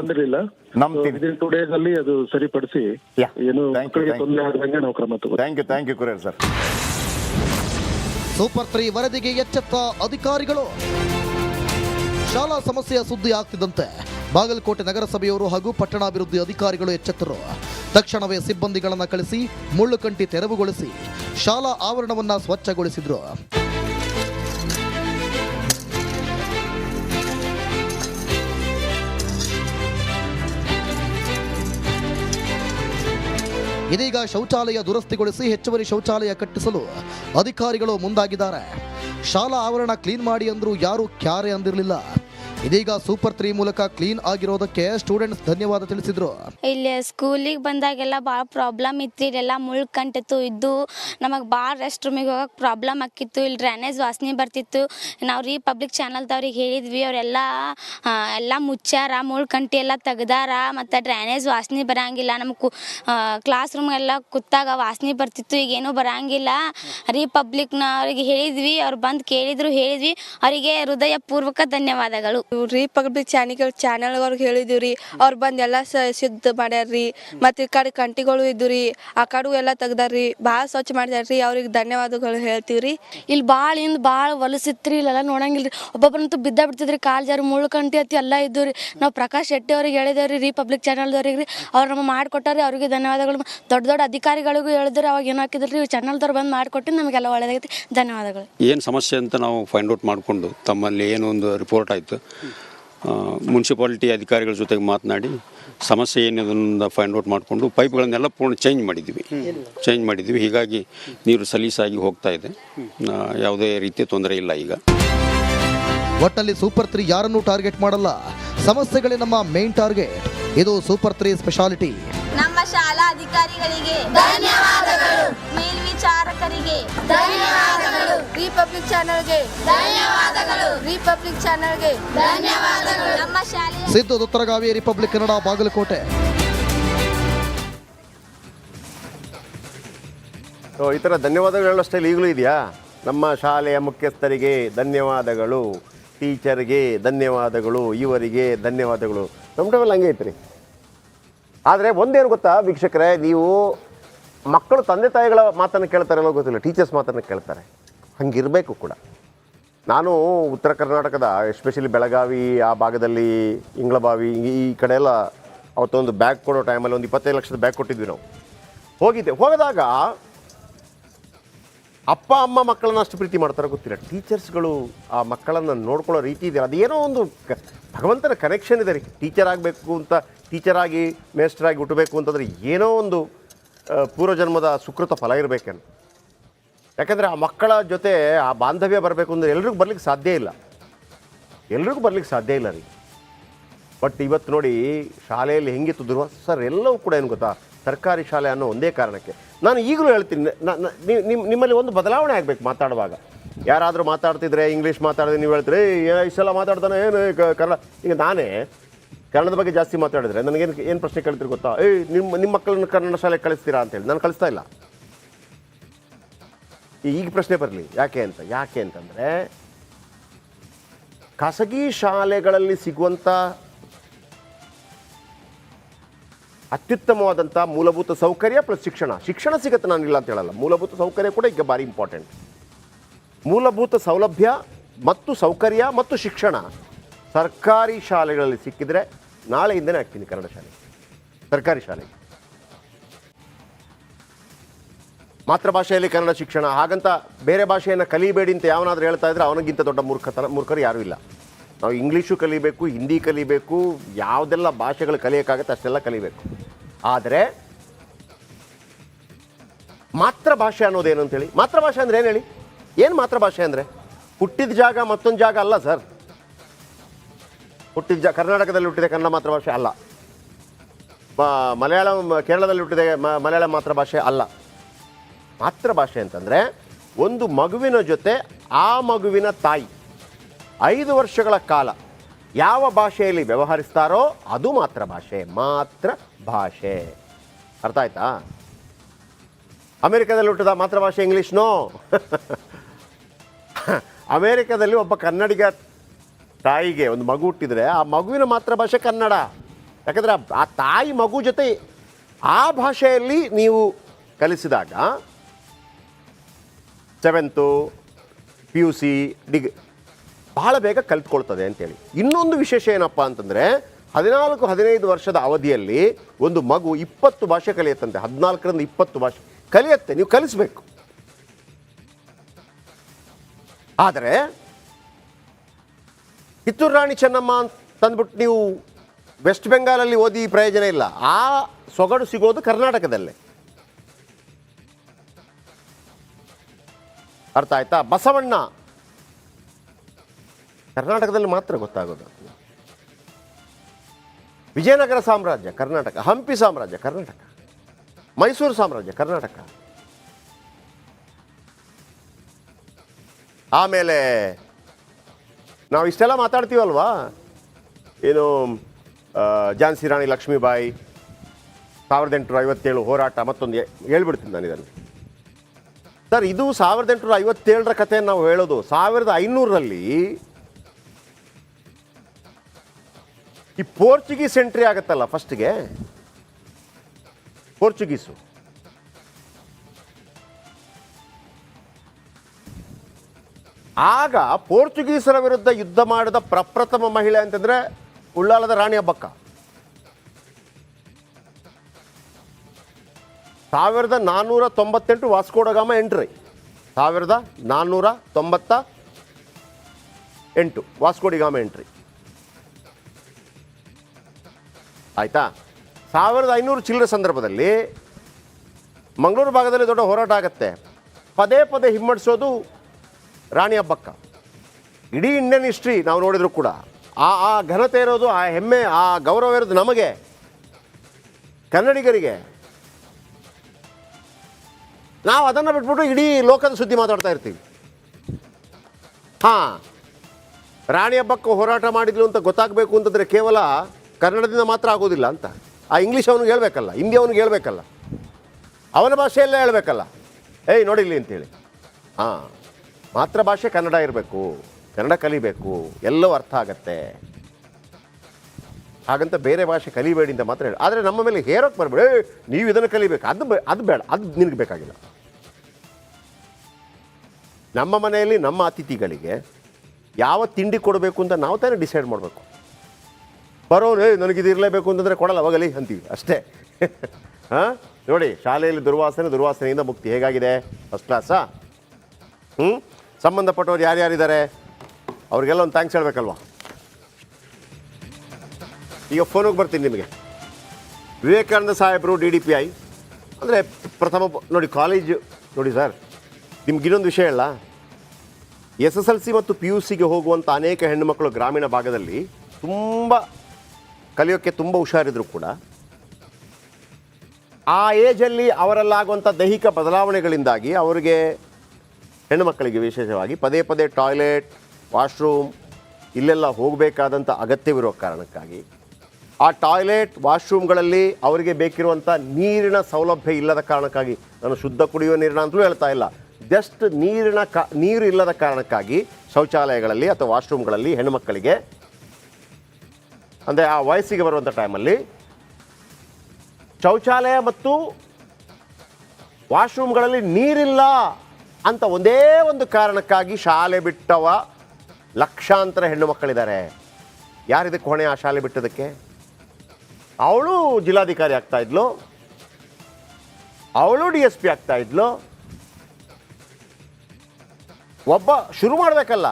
ಬಂದಿರಲಿಲ್ಲ. ನಂಬ್ತೀನಿ. ವಿದಿನ್ ಟೂ ಡೇಸ್ ಅಲ್ಲಿ ಅದು ಸರಿಪಡಿಸಿ Yeah. ಏನು Thank you, ಮಕ್ಕಳಿಗೆ thank you. ತೊಂದರೆ ಆಗದಂಗೆ ನಾವು ಕ್ರಮ ತಗೋ thank you thank you courier sir. Super three ವರದಿಗೆ ಎಚ್ಚೆತ್ತ ಅಧಿಕಾರಿಗಳು. ಶಾಲಾ ಸಮಸ್ಯೆಯ ಸುದ್ದಿ ಆಗ್ತಿದ್ದಂತೆ. ಬಾಗಲಕೋಟೆ ನಗರಸಭೆಯವರು ಹಾಗೂ ಪಟ್ಟಣಾಭಿವೃದ್ಧಿ ಅಧಿಕಾರಿಗಳು ಎಚ್ಚೆತ್ತರು. ತಕ್ಷಣವೇ ಸಿಬ್ಬಂದಿಗಳನ್ನು ಕಳಿಸಿ ಮುಳ್ಳುಕಂಟಿ ತೆರವುಗೊಳಿಸಿ ಶಾಲಾ ಆವರಣವನ್ನ ಸ್ವಚ್ಛಗೊಳಿಸಿದ್ರು. ಇದೀಗ ಶೌಚಾಲಯ ದುರಸ್ತಿಗೊಳಿಸಿ ಹೆಚ್ಚುವರಿ ಶೌಚಾಲಯ ಕಟ್ಟಿಸಲು ಅಧಿಕಾರಿಗಳು ಮುಂದಾಗಿದ್ದಾರೆ. ಶಾಲಾ ಆವರಣ ಕ್ಲೀನ್ ಮಾಡಿ ಅಂದರೂ ಯಾರೂ ಕ್ಯಾರೆ ಅಂದಿರಲಿಲ್ಲ. ಇದೀಗ ಸೂಪರ್ ತ್ರೀ ಮೂಲಕ ಕ್ಲೀನ್ ಆಗಿರೋದಕ್ಕೆ ಸ್ಟೂಡೆಂಟ್ಸ್ ಧನ್ಯವಾದ ತಿಳಿಸಿದ್ರು. ಇಲ್ಲಿ ಸ್ಕೂಲಿಗೆ ಬಂದಾಗೆಲ್ಲ ಭಾಳ ಪ್ರಾಬ್ಲಮ್ ಇತ್ತು, ಇಲ್ಲೆಲ್ಲ ಮುಳ್ಳು ಕಂಟಿತ್ತು, ಇದ್ದು ನಮಗೆ ಭಾಳ ರೆಸ್ಟ್ ರೂಮಿಗೆ ಹೋಗಕ್ಕೆ ಪ್ರಾಬ್ಲಮ್ ಆಕಿತ್ತು ಇಲ್ಲಿ ಡ್ರೈನೇಜ್ ವಾಸನೆ ಬರ್ತಿತ್ತು. ನಾವು ರೀ ಪಬ್ಲಿಕ್ ಚಾನಲ್ದವ್ರಿಗೆ ಹೇಳಿದ್ವಿ, ಅವರೆಲ್ಲ ಎಲ್ಲ ಮುಚ್ಚಾರ ಮುಳ್ಳು ಕಂಟಿ ಎಲ್ಲ ತೆಗ್ದಾರ, ಮತ್ತು ಡ್ರೈನೇಜ್ ವಾಸನೆ ಬರಂಗಿಲ್ಲ. ನಮಗೆ ಕ್ಲಾಸ್ ರೂಮ್ ಕೂತಾಗ ವಾಸನೆ ಬರ್ತಿತ್ತು, ಈಗೇನೂ ಬರಂಗಿಲ್ಲ. ರೀ ಪಬ್ಲಿಕ್ನ ಅವ್ರಿಗೆ ಹೇಳಿದ್ವಿ, ಅವ್ರು ಬಂದು ಕೇಳಿದ್ರು, ಹೇಳಿದ್ವಿ. ಅವರಿಗೆ ಹೃದಯಪೂರ್ವಕ ಧನ್ಯವಾದಗಳು. ರೀ ಪಬ್ಲಿಕ್ ಚಾನಿಗಳ ಚಾನಲ್ ಅವ್ರಿಗೆ ಹೇಳಿದೀವಿ ರೀ ಅವ್ರು ಬಂದು ಎಲ್ಲ ಸ ಸಿದ್ಧ ಮಾಡ್ಯಾರ್ರಿ. ಮತ್ತು ಈ ಕಡೆ ಕಂಟಿಗಳು ಇದ್ದು ರೀ ಆ ಕಡೆ ಎಲ್ಲ ತೆಗ್ದಾರ್ರಿ ಭಾಳ ಸ್ವಚ್ಛ ಮಾಡ್ಯಾರ್ರಿ ಅವ್ರಿಗೆ ಧನ್ಯವಾದಗಳು ಹೇಳ್ತೀವಿ ರೀ ಇಲ್ಲಿ ಭಾಳ ಇಂದ ಭಾಳ ಹೊಲಸಿತ್ರಿ ಇಲ್ಲೆಲ್ಲ ನೋಡಂಗಿಲ್ಲ ರೀ ಒಬ್ಬೊಬ್ಬರಂತೂ ಬಿದ್ದ ಬಿಡ್ತಿದ್ರಿ ಕಾಲು ಜಾರು ಮುಳ್ಳು ಕಂಟಿ ಅತಿ ಎಲ್ಲ ಇದ್ದು ರೀ ನಾವು ಪ್ರಕಾಶ್ ಶೆಟ್ಟಿ ಅವ್ರಿಗೆ ಹೇಳಿದೇವ್ರಿ ರೀ ಪಬ್ಲಿಕ್ ಚಾನಲ್ದವ್ರಿಗೆ ರೀ. ಅವ್ರು ನಮಗೆ ಮಾಡಿಕೊಟ್ಟಾರಿ ಅವ್ರಿಗೆ ಧನ್ಯವಾದಗಳು. ದೊಡ್ಡ ದೊಡ್ಡ ಅಧಿಕಾರಿಗಳಿಗೂ ಹೇಳಿದ್ರು ಅವಾಗ ಏನು ಹಾಕಿದ್ರಿ ಚಾನಲ್ದವ್ರು ಬಂದು ಮಾಡಿಕೊಟ್ಟು ನಮಗೆಲ್ಲ ಒಳ್ಳೆದಾಗೈತಿ. ಧನ್ಯವಾದಗಳು. ಏನು ಸಮಸ್ಯೆ ಅಂತ ನಾವು ಫೈಂಡ್ ಔಟ್ ಮಾಡಿಕೊಂಡು ತಮ್ಮಲ್ಲಿ ಏನು ಒಂದು ರಿಪೋರ್ಟ್ ಆಯಿತು. ಮುನ್ಸಿಪಾಲಿಟಿ ಅಧಿಕಾರಿಗಳ ಜೊತೆಗೆ ಮಾತನಾಡಿ ಸಮಸ್ಯೆ ಏನಿದೆ ಫೈಂಡ್ ಔಟ್ ಮಾಡಿಕೊಂಡು ಪೈಪ್ಗಳನ್ನೆಲ್ಲ ಪೂರ್ಣ ಚೇಂಜ್ ಮಾಡಿದ್ವಿ ಚೇಂಜ್ ಮಾಡಿದ್ವಿ ಹೀಗಾಗಿ ನೀರು ಸಲೀಸಾಗಿ ಹೋಗ್ತಾ ಇದೆ. ಯಾವುದೇ ರೀತಿಯ ತೊಂದರೆ ಇಲ್ಲ ಈಗ. ಒಟ್ಟಲ್ಲಿ ಸೂಪರ್ ತ್ರೀ ಯಾರನ್ನೂ ಟಾರ್ಗೆಟ್ ಮಾಡಲ್ಲ. ಸಮಸ್ಯೆಗಳೇ ನಮ್ಮ ಮೇನ್ ಟಾರ್ಗೆಟ್ ಇದು ಸೂಪರ್ ತ್ರೀ ಸ್ಪೆಷಾಲಿಟಿ ನಮ್ಮ ಶಾಲಾ ಅಧಿಕಾರಿಗಳಿಗೆ ಧನ್ಯವಾದಗಳು. ಮೇಲ್ವಿಚಾರಕರಿಗೆ ಧನ್ಯವಾದಗಳು. ರಿಪಬ್ಲಿಕ್ ಚಾನಲ್ಗೆ ಧನ್ಯವಾದಗಳು. ರಿಪಬ್ಲಿಕ್ ಚಾನಲ್ಗೆ ಧನ್ಯವಾದಗಳು. ನಮ್ಮ ಶಾಲೆ ಸಿದ್ದು ಉತ್ತರಗಾವಿ ರಿಪಬ್ಲಿಕ್ ಕನ್ನಡ ಬಾಗಲಕೋಟೆ. ಸೊ ಈ ಥರ ಧನ್ಯವಾದಗಳು ಹೇಳೋ ಸ್ಟೈಲ್ ಈಗಲೂ ಇದೆಯಾ? ನಮ್ಮ ಶಾಲೆಯ ಮುಖ್ಯಸ್ಥರಿಗೆ ಧನ್ಯವಾದಗಳು ಟೀಚರ್ಗೆ ಧನ್ಯವಾದಗಳು ಇವರಿಗೆ ಧನ್ಯವಾದಗಳು. ನಮ್ಮ ಟೈಮಲ್ಲಿ ಹಂಗೆ ಐತ್ರಿ ಆದರೆ ಒಂದೇನು ಗೊತ್ತಾ ವೀಕ್ಷಕರೇ, ನೀವು ಮಕ್ಕಳು ತಂದೆ ತಾಯಿಗಳ ಮಾತನ್ನು ಕೇಳ್ತಾರಲ್ಲೋ ಗೊತ್ತಿಲ್ಲ ಟೀಚರ್ಸ್ ಮಾತನ್ನು ಕೇಳ್ತಾರೆ. ಹಂಗಿರಬೇಕು ಕೂಡ. ನಾನು ಉತ್ತರ ಕರ್ನಾಟಕದ ಎಸ್ಪೆಷಲಿ ಬೆಳಗಾವಿ, ಆ ಭಾಗದಲ್ಲಿ ಇಂಗ್ಳಬಾವಿ ಈ ಈ ಕಡೆ ಎಲ್ಲ ಅವತ್ತೊಂದು ಬ್ಯಾಗ್ ಕೊಡೋ ಟೈಮಲ್ಲಿ ಒಂದು ಇಪ್ಪತ್ತೈದು ಲಕ್ಷದ ಬ್ಯಾಗ್ ಕೊಟ್ಟಿದ್ವಿ ನಾವು. ಹೋಗಿದ್ದೆ. ಹೋಗಿದಾಗ ಅಪ್ಪ, ಅಮ್ಮ ಮಕ್ಕಳನ್ನ ಅಷ್ಟು ಪ್ರೀತಿ ಮಾಡ್ತಾರೋ ಗೊತ್ತಿಲ್ಲ. ಟೀಚರ್ಸ್ಗಳು ಆ ಮಕ್ಕಳನ್ನು ನೋಡ್ಕೊಳ್ಳೋ ರೀತಿ ಇದೆ ಅದೇನೋ ಒಂದು ಭಗವಂತನ ಕನೆಕ್ಷನ್ ಇದೆ ರೀ. ಟೀಚರ್ ಆಗಬೇಕು ಅಂತ ಟೀಚರ್ ಆಗಿ ಮೇಸ್ಟ್ರಾಗಿ ಹುಟ್ಟಬೇಕು ಅಂತಂದರೆ ಏನೋ ಒಂದು ಪೂರ್ವಜನ್ಮದ ಸುಕೃತ ಫಲ ಇರಬೇಕೇನು. ಯಾಕಂದರೆ ಆ ಮಕ್ಕಳ ಜೊತೆ ಆ ಬಾಂಧವ್ಯ ಬರಬೇಕು ಅಂದರೆ ಎಲ್ರಿಗೂ ಬರ್ಲಿಕ್ಕೆ ಸಾಧ್ಯ ಇಲ್ಲ. ಎಲ್ರಿಗೂ ಬರ್ಲಿಕ್ಕೆ ಸಾಧ್ಯ ಇಲ್ಲ ರೀ. ಬಟ್ ಇವತ್ತು ನೋಡಿ, ಶಾಲೆಯಲ್ಲಿ ಹೆಂಗಿತ್ತು ದುರ್ವಾಸ? ಸರ್, ಎಲ್ಲವೂ ಕೂಡ ಏನು ಗೊತ್ತಾ? ಸರ್ಕಾರಿ ಶಾಲೆ ಅನ್ನೋ ಒಂದೇ ಕಾರಣಕ್ಕೆ. ನಾನು ಈಗಲೂ ಹೇಳ್ತೀನಿ ನಿಮ್ಮ ನಿಮ್ಮಲ್ಲಿ ಒಂದು ಬದಲಾವಣೆ ಆಗಬೇಕು ಮಾತಾಡುವಾಗ. ಯಾರಾದರೂ ಮಾತಾಡ್ತಿದ್ರೆ ಇಂಗ್ಲೀಷ್ ಮಾತಾಡಿದ್ರೆ ನೀವು ಹೇಳ್ತೀರಿ "ಏ, ಇಷ್ಟೆಲ್ಲ ಮಾತಾಡ್ತಾನೆ ಏನು ಕನ್ನಡ? ಈಗ ನಾನೇ ಕನ್ನಡದ ಬಗ್ಗೆ ಜಾಸ್ತಿ ಮಾತಾಡಿದ್ರೆ ನನಗೇನು ಏನು ಪ್ರಶ್ನೆ ಕೇಳ್ತೀರಿ ಗೊತ್ತಾ? ಏಯ್ ನಿಮ್ಮ ನಿಮ್ಮ ಮಕ್ಕಳನ್ನ ಕನ್ನಡ ಶಾಲೆಗೆ ಕಳಿಸ್ತೀರಾ? ಅಂತೇಳಿ ನಾನು ಕಳಿಸ್ತಾ ಇಲ್ಲ. ಈಗ ಪ್ರಶ್ನೆ ಬರಲಿ. ಯಾಕೆ ಅಂತ ಯಾಕೆ ಅಂತಂದರೆ ಖಾಸಗಿ ಶಾಲೆಗಳಲ್ಲಿ ಸಿಗುವಂಥ ಅತ್ಯುತ್ತಮವಾದಂಥ ಮೂಲಭೂತ ಸೌಕರ್ಯ ಪ್ಲಸ್ ಶಿಕ್ಷಣ. ಶಿಕ್ಷಣ ಸಿಗುತ್ತೆ ನಾನಿಲ್ಲ ಅಂತ ಹೇಳಲ್ಲ. ಮೂಲಭೂತ ಸೌಕರ್ಯ ಕೂಡ ಈಗ ಭಾರಿ ಇಂಪಾರ್ಟೆಂಟ್ ಮೂಲಭೂತ ಸೌಲಭ್ಯ ಮತ್ತು ಸೌಕರ್ಯ ಮತ್ತು ಶಿಕ್ಷಣ ಸರ್ಕಾರಿ ಶಾಲೆಗಳಲ್ಲಿ ಸಿಕ್ಕಿದರೆ ನಾಳೆಯಿಂದನೇ ಆಗ್ತೀನಿ ಕನ್ನಡ ಶಾಲೆ. ಸರ್ಕಾರಿ ಶಾಲೆಗೆ ಮಾತೃಭಾಷೆಯಲ್ಲಿ ಕನ್ನಡ ಶಿಕ್ಷಣ. ಹಾಗಂತ ಬೇರೆ ಭಾಷೆಯನ್ನು ಕಲಿಬೇಡಿ ಅಂತ ಯಾವನಾದರೂ ಹೇಳ್ತಾ ಇದ್ರೆ ಅವನಿಗಿಂತ ದೊಡ್ಡ ಮೂರ್ಖತನ, ಮೂರ್ಖರು ಯಾರೂ ಇಲ್ಲ. ನಾವು ಇಂಗ್ಲೀಷು ಕಲಿಬೇಕು, ಹಿಂದಿ ಕಲಿಬೇಕು, ಯಾವುದೆಲ್ಲ ಭಾಷೆಗಳು ಕಲಿಯೋಕ್ಕಾಗತ್ತೆ ಅಷ್ಟೆಲ್ಲ ಕಲಿಬೇಕು. ಆದರೆ ಮಾತೃಭಾಷೆ ಅನ್ನೋದೇನು ಅಂತೇಳಿ? ಮಾತೃಭಾಷೆ ಅಂದರೆ ಏನು ಹೇಳಿ? ಏನು ಮಾತೃಭಾಷೆ ಅಂದರೆ? ಹುಟ್ಟಿದ ಜಾಗ ಮತ್ತೊಂದು ಜಾಗ ಅಲ್ಲ ಸರ್. ಹುಟ್ಟಿದ ಜಾ, ಕರ್ನಾಟಕದಲ್ಲಿ ಹುಟ್ಟಿದ ಕನ್ನಡ ಮಾತೃಭಾಷೆ ಅಲ್ಲ. ಮಲಯಾಳಂ, ಕೇರಳದಲ್ಲಿ ಹುಟ್ಟಿದ ಮಲಯಾಳಂ ಮಾತೃಭಾಷೆ ಅಲ್ಲ. ಮಾತೃಭಾಷೆ ಅಂತಂದರೆ ಒಂದು ಮಗುವಿನ ಜೊತೆ ಆ ಮಗುವಿನ ತಾಯಿ. ಐದು ವರ್ಷಗಳ ಕಾಲ ಯಾವ ಭಾಷೆಯಲ್ಲಿ ವ್ಯವಹರಿಸ್ತಾರೋ ಅದು ಮಾತ್ರ ಭಾಷೆ ಮಾತ್ರ ಭಾಷೆ. ಅರ್ಥ ಆಯ್ತಾ? ಅಮೆರಿಕದಲ್ಲಿ ಹುಟ್ಟಿದ ಮಾತೃಭಾಷೆ ಭಾಷೆ ನೋ? ಅಮೇರಿಕದಲ್ಲಿ ಒಬ್ಬ ಕನ್ನಡಿಗ ತಾಯಿಗೆ ಒಂದು ಮಗು ಹುಟ್ಟಿದರೆ ಆ ಮಗುವಿನ ಮಾತೃಭಾಷೆ ಕನ್ನಡ. ಯಾಕಂದರೆ ಆ- ತಾಯಿ ಮಗು ಜೊತೆ ಆ ಭಾಷೆಯಲ್ಲಿ ನೀವು ಕಲಿಸಿದಾಗ ಸೆವೆಂತು ಪಿ ಯು ಸಿ ಡಿಗ್ ಬಹಳ ಬೇಗ ಕಲ್ತ್ಕೊಳ್ತದೆ ಅಂತೇಳಿ. ಇನ್ನೊಂದು ವಿಶೇಷ ಏನಪ್ಪ ಅಂತಂದರೆ, ಹದಿನಾಲ್ಕು, ಹದಿನೈದು ವರ್ಷದ ಅವಧಿಯಲ್ಲಿ ಒಂದು ಮಗು ಇಪ್ಪತ್ತು ಭಾಷೆ ಕಲಿಯುತ್ತಂತೆ, ಹದಿನಾಲ್ಕರಿಂದ ಇಪ್ಪತ್ತು ಭಾಷೆ. ಕಲಿಯತ್ತೆ, ನೀವು ಕಲಿಸ್ಬೇಕು. ಆದರೆ, ಕಿತ್ತೂರು ರಾಣಿ ಚೆನ್ನಮ್ಮ ತಂದ್ಬಿಟ್ಟು ನೀವು ವೆಸ್ಟ್ ಬೆಂಗಾಲಲ್ಲಿ ಓದಿ ಪ್ರಯೋಜನ ಇಲ್ಲ. ಆ ಸೊಗಡು ಸಿಗೋದು ಕರ್ನಾಟಕದಲ್ಲೇ. ಅರ್ಥ ಆಯ್ತಾ? ಬಸವಣ್ಣ ಕರ್ನಾಟಕದಲ್ಲಿ ಮಾತ್ರ ಗೊತ್ತಾಗೋದು ವಿಜಯನಗರ ಸಾಮ್ರಾಜ್ಯ, ಕರ್ನಾಟಕ. ಹಂಪಿ ಸಾಮ್ರಾಜ್ಯ, ಕರ್ನಾಟಕ. ಮೈಸೂರು ಸಾಮ್ರಾಜ್ಯ, ಕರ್ನಾಟಕ. ಆಮೇಲೆ ನಾವು ಇಷ್ಟೆಲ್ಲ ಮಾತಾಡ್ತೀವಲ್ವಾ? ಏನು ಝಾನ್ಸಿ ರಾಣಿ ಲಕ್ಷ್ಮೀಬಾಯಿ, ಸಾವಿರದ ಎಂಟುನೂರ ಐವತ್ತೇಳು ಹೋರಾಟ, ಮತ್ತೊಂದು ಹೇಳ್ಬಿಡ್ತೀನಿ ನಾನು ಇದನ್ನು. ಸರ್, ಇದು ಸಾವಿರದ ಎಂಟುನೂರ ಐವತ್ತೇಳರ ಕಥೆಯನ್ನು ನಾವು ಹೇಳೋದು. ಸಾವಿರದ ಐನೂರರಲ್ಲಿ ಈ ಪೋರ್ಚುಗೀಸ್ ಎಂಟ್ರಿ ಆಗುತ್ತಲ್ಲ ಫಸ್ಟ್ಗೆ? ಪೋರ್ಚುಗೀಸು. ಆಗ ಪೋರ್ಚುಗೀಸರ ವಿರುದ್ಧ ಯುದ್ಧ ಮಾಡಿದ ಪ್ರಪ್ರಥಮ ಮಹಿಳೆ ಅಂತಂದ್ರೆ ಉಳ್ಳಾಲದ ರಾಣಿ ಹಬ್ಬಕ್ಕ. ಸಾವಿರದ ನಾನ್ನೂರ ತೊಂಬತ್ತೆಂಟು ವಾಸ್ಕೋಡಗಾಮ ಎಂಟ್ರಿ. ಸಾವಿರದ ನಾನ್ನೂರ ತೊಂಬತ್ತ ಎಂಟು ವಾಸ್ಕೋಡಿಗಾಮ ಎಂಟ್ರಿ. ಆಯ್ತಾ? ಸಾವಿರದ ಐನೂರು ಚಿಲ್ಲರ ಸಂದರ್ಭದಲ್ಲಿ ಮಂಗಳೂರು ಭಾಗದಲ್ಲಿ ದೊಡ್ಡ ಹೋರಾಟ ಆಗತ್ತೆ. ಪದೇ ಪದೇ ಹಿಮ್ಮಡಿಸೋದು ರಾಣಿ ಹಬ್ಬಕ್ಕ. ಇಡೀ ಇಂಡಿಯನ್ ಹಿಸ್ಟ್ರಿ ನಾವು ನೋಡಿದರೂ ಕೂಡ ಆ ಆ ಘನತೆ ಇರೋದು, ಆ ಹೆಮ್ಮೆ, ಆ ಗೌರವ ಇರೋದು ನಮಗೆ. ಕನ್ನಡಿಗರಿಗೆ ನಾವು ಅದನ್ನು ಬಿಟ್ಬಿಟ್ಟು ಇಡೀ ಲೋಕದ ಸುದ್ದಿ ಮಾತಾಡ್ತಾ ಇರ್ತೀವಿ. ಹಾಂ, ರಾಣಿ ಹಬ್ಬಕ್ಕೆ ಹೋರಾಟ ಮಾಡಿದ್ಲು ಅಂತ ಗೊತ್ತಾಗಬೇಕು ಅಂತಂದರೆ ಕೇವಲ ಕನ್ನಡದಿಂದ ಮಾತ್ರ ಆಗೋದಿಲ್ಲ ಅಂತ. ಆ ಇಂಗ್ಲೀಷ್ ಅವನಿಗೆ ಹೇಳಬೇಕಲ್ಲ, ಹಿಂದಿ ಅವನಿಗೆ ಹೇಳಬೇಕಲ್ಲ. ಅವನ ಭಾಷೆಯಲ್ಲೇ ಹೇಳಬೇಕಲ್ಲ. ಏಯ್ ನೋಡಿಲ್ಲಿ ಅಂತೇಳಿ. ಹಾಂ ಮಾತೃಭಾಷೆ ಕನ್ನಡ ಇರಬೇಕು, ಕನ್ನಡ ಕಲಿಬೇಕು, ಎಲ್ಲವೂ ಅರ್ಥ ಆಗತ್ತೆ. ಹಾಗಂತ ಬೇರೆ ಭಾಷೆ ಕಲಿಬೇಡಿ ಅಂತ ಮಾತ್ರ ಹೇಳಿ. ಆದರೆ ನಮ್ಮ ಮೇಲೆ ಹೇರೋಕ್ಕೆ ಬರಬೇಡಿ. ನೀವು ಇದನ್ನು ಕಲಿಬೇಕು. ಅದು ಅದು ಬೇಡ. ಅದು ನಿನಗೆ ಬೇಕಾಗಿಲ್ಲ. ನಮ್ಮ ಮನೆಯಲ್ಲಿ ನಮ್ಮ ಅತಿಥಿಗಳಿಗೆ ಯಾವ ತಿಂಡಿ ಕೊಡಬೇಕು ಅಂತ ನಾವು ತಾನೇ ಡಿಸೈಡ್ ಮಾಡಬೇಕು. ಬರೋನು ಏ ನನಗಿದು ಇರಲೇಬೇಕು ಅಂತಂದರೆ ಕೊಡಲ್ಲ, ಹೋಗಲಿ, ಅಂತೀವಿ. ಅಷ್ಟೇ. ಹಾಂ? ನೋಡಿ, ಶಾಲೆಯಲ್ಲಿ ದುರ್ವಾಸನೆ, ದುರ್ವಾಸನೆಯಿಂದ ಮುಕ್ತಿ ಹೇಗಾಗಿದೆ? ಫಸ್ಟ್ ಕ್ಲಾಸಾ ಹ್ಞೂ ಸಂಬಂಧಪಟ್ಟವ್ರು ಯಾರ್ಯಾರಿದ್ದಾರೆ? ಅವ್ರಿಗೆಲ್ಲ ಒಂದು ಥ್ಯಾಂಕ್ಸ್ ಹೇಳಬೇಕಲ್ವಾ? ಈಗ ಫೋನಿಗೆ ಬರ್ತೀನಿ ನಿಮಗೆ. ವಿವೇಕಾನಂದ ಸಾಹೇಬರು ಡಿ ಡಿ ಪಿ ಐ ಅಂದರೆ ಪ್ರಥಮ ನೋಡಿ ಕಾಲೇಜು ನೋಡಿ ಸರ್ ನಿಮ್ಗೆ ಇನ್ನೊಂದು ವಿಷಯ ಅಲ್ಲ ಎಸ್ ಎಸ್ ಎಲ್ ಸಿ ಮತ್ತು ಪಿ ಯು ಸಿಗೆ ಹೋಗುವಂಥ ಅನೇಕ ಹೆಣ್ಣುಮಕ್ಕಳು ಗ್ರಾಮೀಣ ಭಾಗದಲ್ಲಿ ತುಂಬ ಕಲಿಯೋಕ್ಕೆ ತುಂಬ ಹುಷಾರಿದ್ರು ಕೂಡ, ಆ ಏಜಲ್ಲಿ ಅವರಲ್ಲಾಗುವಂಥ ದೈಹಿಕ ಬದಲಾವಣೆಗಳಿಂದಾಗಿ ಅವರಿಗೆ ಹೆಣ್ಣುಮಕ್ಕಳಿಗೆ ವಿಶೇಷವಾಗಿ ಪದೇ ಪದೇ ಟಾಯ್ಲೆಟ್, ವಾಶ್ರೂಮ್, ಇಲ್ಲೆಲ್ಲ ಹೋಗಬೇಕಾದಂಥ ಅಗತ್ಯವಿರೋ ಕಾರಣಕ್ಕಾಗಿ ಆ ಟಾಯ್ಲೆಟ್, ವಾಶ್ರೂಮ್ಗಳಲ್ಲಿ ಅವರಿಗೆ ಬೇಕಿರುವಂಥ ನೀರಿನ ಸೌಲಭ್ಯ ಇಲ್ಲದ ಕಾರಣಕ್ಕಾಗಿ, ನಾನು ಶುದ್ಧ ಕುಡಿಯುವ ನೀರಿನ ಅಂತಲೂ ಹೇಳ್ತಾ ಇಲ್ಲ, ಜಸ್ಟ್ ನೀರಿನ ಕಾ, ನೀರು ಇಲ್ಲದ ಕಾರಣಕ್ಕಾಗಿ ಶೌಚಾಲಯಗಳಲ್ಲಿ ಅಥವಾ ವಾಶ್ರೂಮ್ಗಳಲ್ಲಿ ಹೆಣ್ಣುಮಕ್ಕಳಿಗೆ ಅಂದರೆ ಆ ವಯಸ್ಸಿಗೆ ಬರುವಂಥ ಟೈಮಲ್ಲಿ ಶೌಚಾಲಯ ಮತ್ತು ವಾಶ್ರೂಮ್ಗಳಲ್ಲಿ ನೀರಿಲ್ಲ ಅಂತ ಒಂದೇ ಒಂದು ಕಾರಣಕ್ಕಾಗಿ ಶಾಲೆ ಬಿಟ್ಟವ ಲಕ್ಷಾಂತರ ಹೆಣ್ಣು ಮಕ್ಕಳಿದ್ದಾರೆ ಯಾರಿದಕ್ಕೆ ಹೊಣೆ ಆ ಶಾಲೆ ಬಿಟ್ಟದಕ್ಕೆ? ಅವಳು ಜಿಲ್ಲಾಧಿಕಾರಿ ಆಗ್ತಾ ಇದ್ಲು. ಅವಳು ಡಿ ಎಸ್ ಪಿ ಆಗ್ತಾ ಇದ್ಲು. ಒಬ್ಬ ಶುರು ಮಾಡಬೇಕಲ್ಲ.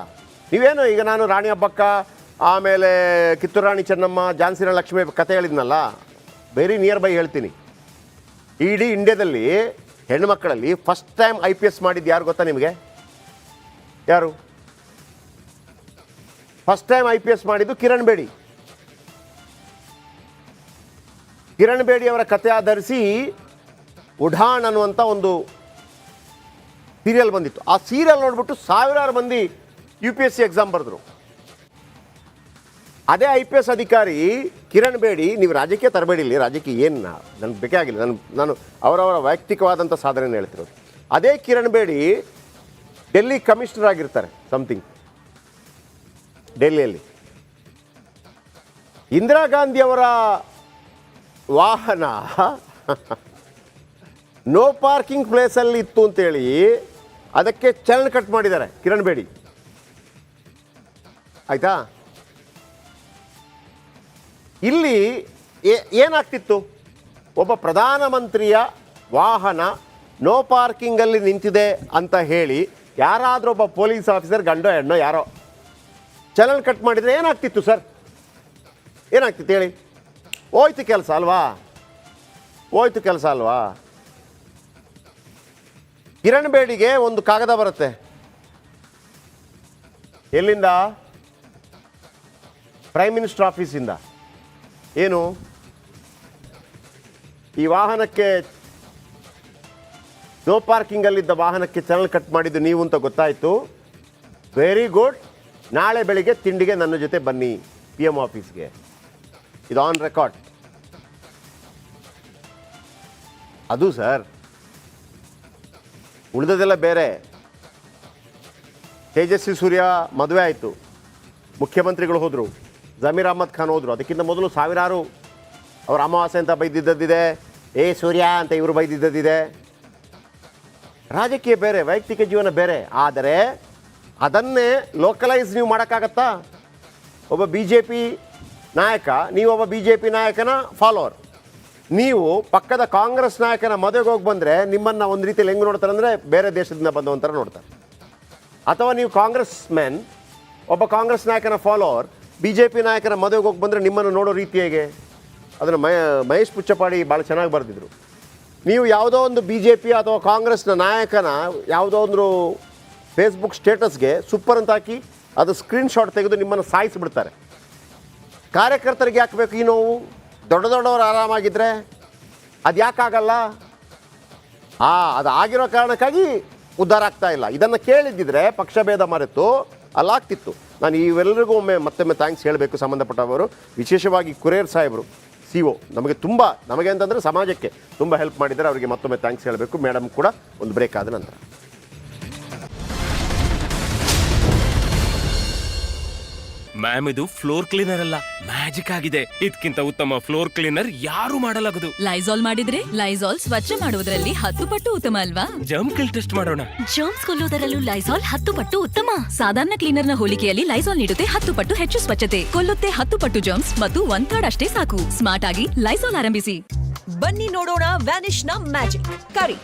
ನೀವೇನು ಈಗ ನಾನು ರಾಣಿ ಹಬ್ಬಕ್ಕ ಆಮೇಲೆ ಕಿತ್ತೂರು ರಾಣಿ ಚೆನ್ನಮ್ಮ ಝಾನ್ಸಿನ ಲಕ್ಷ್ಮಿ ಕತೆ ಹೇಳಿದ್ನಲ್ಲ? ವೆರಿ ನಿಯರ್ ಬೈ ಹೇಳ್ತೀನಿ. ಇಡೀ ಇಂಡಿಯಾದಲ್ಲಿ ಹೆಣ್ಮಕ್ಕಳಲ್ಲಿ first time I P S ಮಾಡಿದ್ದು ಯಾರು ಗೊತ್ತಾ ನಿಮಗೆ? ಯಾರು? First time I P S ಮಾಡಿದ್ದು ಕಿರಣ್ ಬೇಡಿ. ಕಿರಣ್ ಬೇಡಿ ಅವರ ಕತೆ ಆಧರಿಸಿ ಉಡಾನ್ ಅನ್ನುವಂಥ ಒಂದು ಸೀರಿಯಲ್ ಬಂದಿತ್ತು. ಆ ಸೀರಿಯಲ್ ನೋಡ್ಬಿಟ್ಟು ಸಾವಿರಾರು ಮಂದಿ U P S C exam ಬರೆದ್ರು. ಅದೇ ಐ ಪಿ ಎಸ್ ಅಧಿಕಾರಿ ಕಿರಣ್ ಬೇಡಿ, ನೀವು ರಾಜಕೀಯ ತರಬೇಡಿ ಇಲ್ಲಿ ರಾಜಕೀಯ ಏನು ನನಗೆ ಬೇಕೇ ಆಗಿಲ್ಲ. ನಾನು ನಾನು ಅವರವರ ವೈಯಕ್ತಿಕವಾದಂಥ ಸಾಧನೆಯನ್ನು ಹೇಳ್ತಿರೋದು. ಅದೇ ಕಿರಣ್ ಬೇಡಿ ಡೆಲ್ಲಿ ಕಮಿಷನರ್ ಆಗಿರ್ತಾರೆ ಸಮಥಿಂಗ್ ಡೆಲ್ಲಿಯಲ್ಲಿ. ಇಂದಿರಾ ಗಾಂಧಿ ಅವರ ವಾಹನ ನೋ ಪಾರ್ಕಿಂಗ್ ಪ್ಲೇಸಲ್ಲಿ ಇತ್ತು ಅಂತೇಳಿ ಅದಕ್ಕೆ ಚಲನ್ ಕಟ್ ಮಾಡಿದ್ದಾರೆ ಕಿರಣ್ ಬೇಡಿ. ಆಯ್ತಾ? ಇಲ್ಲಿ ಏನಾಗ್ತಿತ್ತು? ಒಬ್ಬ ಪ್ರಧಾನಮಂತ್ರಿಯ ವಾಹನ ನೋ ಪಾರ್ಕಿಂಗಲ್ಲಿ ನಿಂತಿದೆ ಅಂತ ಹೇಳಿ ಯಾರಾದರೂ ಒಬ್ಬ ಪೊಲೀಸ್ ಆಫೀಸರ್, ಗಂಡೋ, ಹೆಣ್ಣೋ, ಯಾರೋ ಚಲನ್ ಕಟ್ ಮಾಡಿದರೆ ಏನಾಗ್ತಿತ್ತು ಸರ್? ಏನಾಗ್ತಿತ್ತು ಹೇಳಿ? ಹೋಯ್ತು ಕೆಲಸ ಅಲ್ವಾ? ಹೋಯ್ತು ಕೆಲಸ ಅಲ್ವಾ? ಕಿರಣ್ ಬೇಡಿಗೆ ಒಂದು ಕಾಗದ ಬರುತ್ತೆ. ಎಲ್ಲಿಂದ? ಪ್ರೈಮ್ ಮಿನಿಸ್ಟರ್ ಆಫೀಸಿಂದ ಏನು? ಈ ವಾಹನಕ್ಕೆ ನೋ ಪಾರ್ಕಿಂಗಲ್ಲಿದ್ದ ವಾಹನಕ್ಕೆ ಚಾನಲ್ ಕಟ್ ಮಾಡಿದ್ದು ನೀವು ಅಂತ ಗೊತ್ತಾಯಿತು. ವೆರಿ ಗುಡ್ ನಾಳೆ ಬೆಳಿಗ್ಗೆ ತಿಂಡಿಗೆ ನನ್ನ ಜೊತೆ ಬನ್ನಿ ಪಿ ಎಂ ಆಫೀಸ್ಗೆ ಇದು ಆನ್ ರೆಕಾರ್ಡ್ ಅದು ಸರ್ ಉಳಿದದೆಲ್ಲ ಬೇರೆ. ತೇಜಸ್ವಿ ಸೂರ್ಯ ಮದುವೆ ಆಯಿತು. ಮುಖ್ಯಮಂತ್ರಿಗಳು ಹೋದರು. ಜಮೀರ್ ಅಹಮದ್ ಖಾನ್ ಹೋದರು. ಅದಕ್ಕಿಂತ ಮೊದಲು ಸಾವಿರಾರು ಅವರ ಅಮಾವಾಸ್ಯೆ ಅಂತ ಬೈದಿದ್ದದ್ದಿದೆ. ಏ ಸೂರ್ಯ ಅಂತ ಇವರು ಬೈದಿದ್ದದ್ದಿದೆ. ರಾಜಕೀಯ ಬೇರೆ, ವೈಯಕ್ತಿಕ ಜೀವನ ಬೇರೆ. ಆದರೆ ಅದನ್ನೇ ಲೋಕಲೈಸ್ ನೀವು ಮಾಡೋಕ್ಕಾಗತ್ತಾ? ಒಬ್ಬ ಬಿ ಜೆ ಪಿ ನಾಯಕ ನೀವೊಬ್ಬ ಬಿ ಜೆ ಪಿ ನಾಯಕನ ಫಾಲೋವರ್ ನೀವು ಪಕ್ಕದ ಕಾಂಗ್ರೆಸ್ ನಾಯಕನ ಮದುವೆಗೆ ಹೋಗಿ ಬಂದರೆ ನಿಮ್ಮನ್ನು ಒಂದು ರೀತಿಯಲ್ಲಿ ಹೆಂಗೆ ನೋಡ್ತಾರೆ ಅಂದರೆ ಬೇರೆ ದೇಶದಿಂದ ಬಂದವಂತರ ನೋಡ್ತಾರೆ. ಅಥವಾ ನೀವು ಕಾಂಗ್ರೆಸ್ ಮ್ಯಾನ್, ಒಬ್ಬ ಕಾಂಗ್ರೆಸ್ ನಾಯಕನ ಫಾಲೋವರ್ ಬಿ ಜೆ ಪಿ ನಾಯಕರ ಮದುವೆಗೆ ಹೋಗಿ ಬಂದರೆ ನಿಮ್ಮನ್ನು ನೋಡೋ ರೀತಿ ಹೇಗೆ? ಅದನ್ನು ಮಹೇಶ್ ಪುಚ್ಚಪಾಡಿ ಭಾಳ ಚೆನ್ನಾಗಿ ಬರೆದಿದ್ರು. ನೀವು ಯಾವುದೋ ಒಂದು ಬಿ ಜೆ ಪಿ ಅಥವಾ ಕಾಂಗ್ರೆಸ್ನ ನಾಯಕನ ಯಾವುದೋ ಒಂದು ಫೇಸ್ಬುಕ್ ಸ್ಟೇಟಸ್ಗೆ ಸೂಪರ್ ಅಂತ ಹಾಕಿ ಅದು ಸ್ಕ್ರೀನ್ಶಾಟ್ ತೆಗೆದು ನಿಮ್ಮನ್ನು ಸಾಯಿಸಿಬಿಡ್ತಾರೆ. ಕಾರ್ಯಕರ್ತರಿಗೆ ಹಾಕಬೇಕು ಬೇಕು ಈ ನೋವು? ದೊಡ್ಡ ದೊಡ್ಡವರು ಆರಾಮಾಗಿದ್ದರೆ ಅದು ಯಾಕಾಗಲ್ಲ ಆ, ಅದು ಆಗಿರೋ ಕಾರಣಕ್ಕಾಗಿ ಉದ್ಧಾರ ಆಗ್ತಾ ಇಲ್ಲ. ಇದನ್ನು ಕೇಳಿದ್ದಿದ್ರೆ ಪಕ್ಷಭೇದ ಮರೆತು ಅಲ್ಲಾಗ್ತಿತ್ತು. ನಾನು ಇವೆಲ್ಲರಿಗೂ ಒಮ್ಮೆ ಮತ್ತೊಮ್ಮೆ ಥ್ಯಾಂಕ್ಸ್ ಹೇಳಬೇಕು ಸಂಬಂಧಪಟ್ಟವರು. ವಿಶೇಷವಾಗಿ ಕುರೇರ್ ಸಾಹೇಬರು ಸಿ ಒ ನಮಗೆ ತುಂಬ, ನಮಗೆ ಅಂತಂದರೆ ಸಮಾಜಕ್ಕೆ ತುಂಬ ಹೆಲ್ಪ್ ಮಾಡಿದ್ದಾರೆ. ಅವರಿಗೆ ಮತ್ತೊಮ್ಮೆ ಥ್ಯಾಂಕ್ಸ್ ಹೇಳಬೇಕು. ಮೇಡಮ್ ಕೂಡ ಒಂದು ಬ್ರೇಕ್ ಆದ ನಂತರ. ಮ್ಯಾಮ್ ಇದು ಫ್ಲೋರ್ ಕ್ಲೀನರ್ ಅಲ್ಲ. ಮ್ಯಾಜಿಕ್ ಆಗಿದೆ. ಇದಕ್ಕಿಂತ ಉತ್ತಮ ಫ್ಲೋರ್ ಕ್ಲೀನರ್ ಯಾರು ಮಾಡಲಾಗದು. ಲೈಸಾಲ್ ಮಾಡಿದ್ರೆ ಲೈಸಾಲ್ ಸ್ವಚ್ಛ ಮಾಡುವುದರಲ್ಲಿ ಹತ್ತು ಪಟ್ಟು ಉತ್ತಮ ಅಲ್ವಾ? ಜಮ್ ಕಿಲ್ ಟೆಸ್ಟ್ ಮಾಡೋಣ. ಜರ್ಮ್ಸ್ ಕೊಲ್ಲುವುದರಲ್ಲೂ ಲೈಸಾಲ್ ಹತ್ತು ಪಟ್ಟು ಉತ್ತಮ. ಸಾಧಾರಣ ಕ್ಲೀನರ್ನ ಹೋಲಿಕೆಯಲ್ಲಿ ಲೈಸಾಲ್ ನೀಡುತ್ತೆ ಹತ್ತು ಪಟ್ಟು ಹೆಚ್ಚು ಸ್ವಚ್ಛತೆ. ಕೊಲ್ಲುತ್ತೆ ಹತ್ತು ಪಟ್ಟು ಜರ್ಮ್ಸ್ ಮತ್ತು ಒನ್ ಥರ್ಡ್ ಅಷ್ಟೇ ಸಾಕು. ಸ್ಮಾರ್ಟ್ ಆಗಿ ಲೈಸಾಲ್ ಆರಂಭಿಸಿ. ಬನ್ನಿ ನೋಡೋಣ ವ್ಯಾನಿಶ್ನ ಮ್ಯಾಜಿಕ್ ಕರಿ.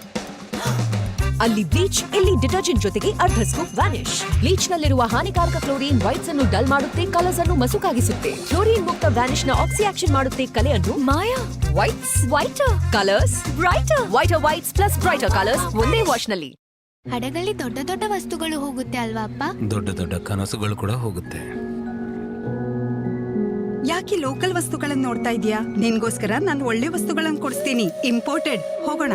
ಅಲ್ಲಿ ಬ್ಲೀಚ್ ಇಲ್ಲಿ ಡಿಟರ್ಜೆಂಟ್ ಜೊತೆಗೆ ಅರ್ಧ ಸ್ಕೂಪ್ ವ್ಯಾನಿಶ್ ಬ್ಲೀಚ್ ನಲ್ಲಿರುವ ಹಾನಿಕಾರಕ ಕ್ಲೋರಿನ್ ವೈಟ್ಸ್ ಅನ್ನು ಡಲ್ ಮಾಡುತ್ತೆ ಕಲರ್ಸ್ ಅನ್ನು ಮಸುಕಾಗಿಸುತ್ತೆ. ಕ್ಲೋರಿನ್ ಮುಕ್ತ ವ್ಯಾನಿಶ್ನ ಆಕ್ಸಿ ಆಕ್ಷನ್ ಮಾಡುತ್ತೆ ಕಲೆಯನ್ನು ಮಾಯಾ? Whites whiter colours brighter whiter whites plus brighter colours ಒಂದೇ ವಾಶ್ನಲ್ಲಿ. ಹಡಗಲ್ಲಿ ದೊಡ್ಡ ದೊಡ್ಡ ವಸ್ತುಗಳು ಹೋಗುತ್ತೆ ಅಲ್ವಾ ಅಪ್ಪ? ದೊಡ್ಡ ದೊಡ್ಡ ಕನಸುಗಳು ಕೂಡ ಹೋಗುತ್ತೆ. ಯಾಕೆ ಲೋಕಲ್ ವಸ್ತುಗಳನ್ನ ನೋಡ್ತಾ ಇದೀಯಾ? ನಿನ್ಗೋಸ್ಕರ ನಾನು ಒಳ್ಳೆ ವಸ್ತುಗಳನ್ನ ಕೊಡಿಸ್ತೀನಿ. ಇಂಪೋರ್ಟೆಡ್ ಹೋಗೋಣ.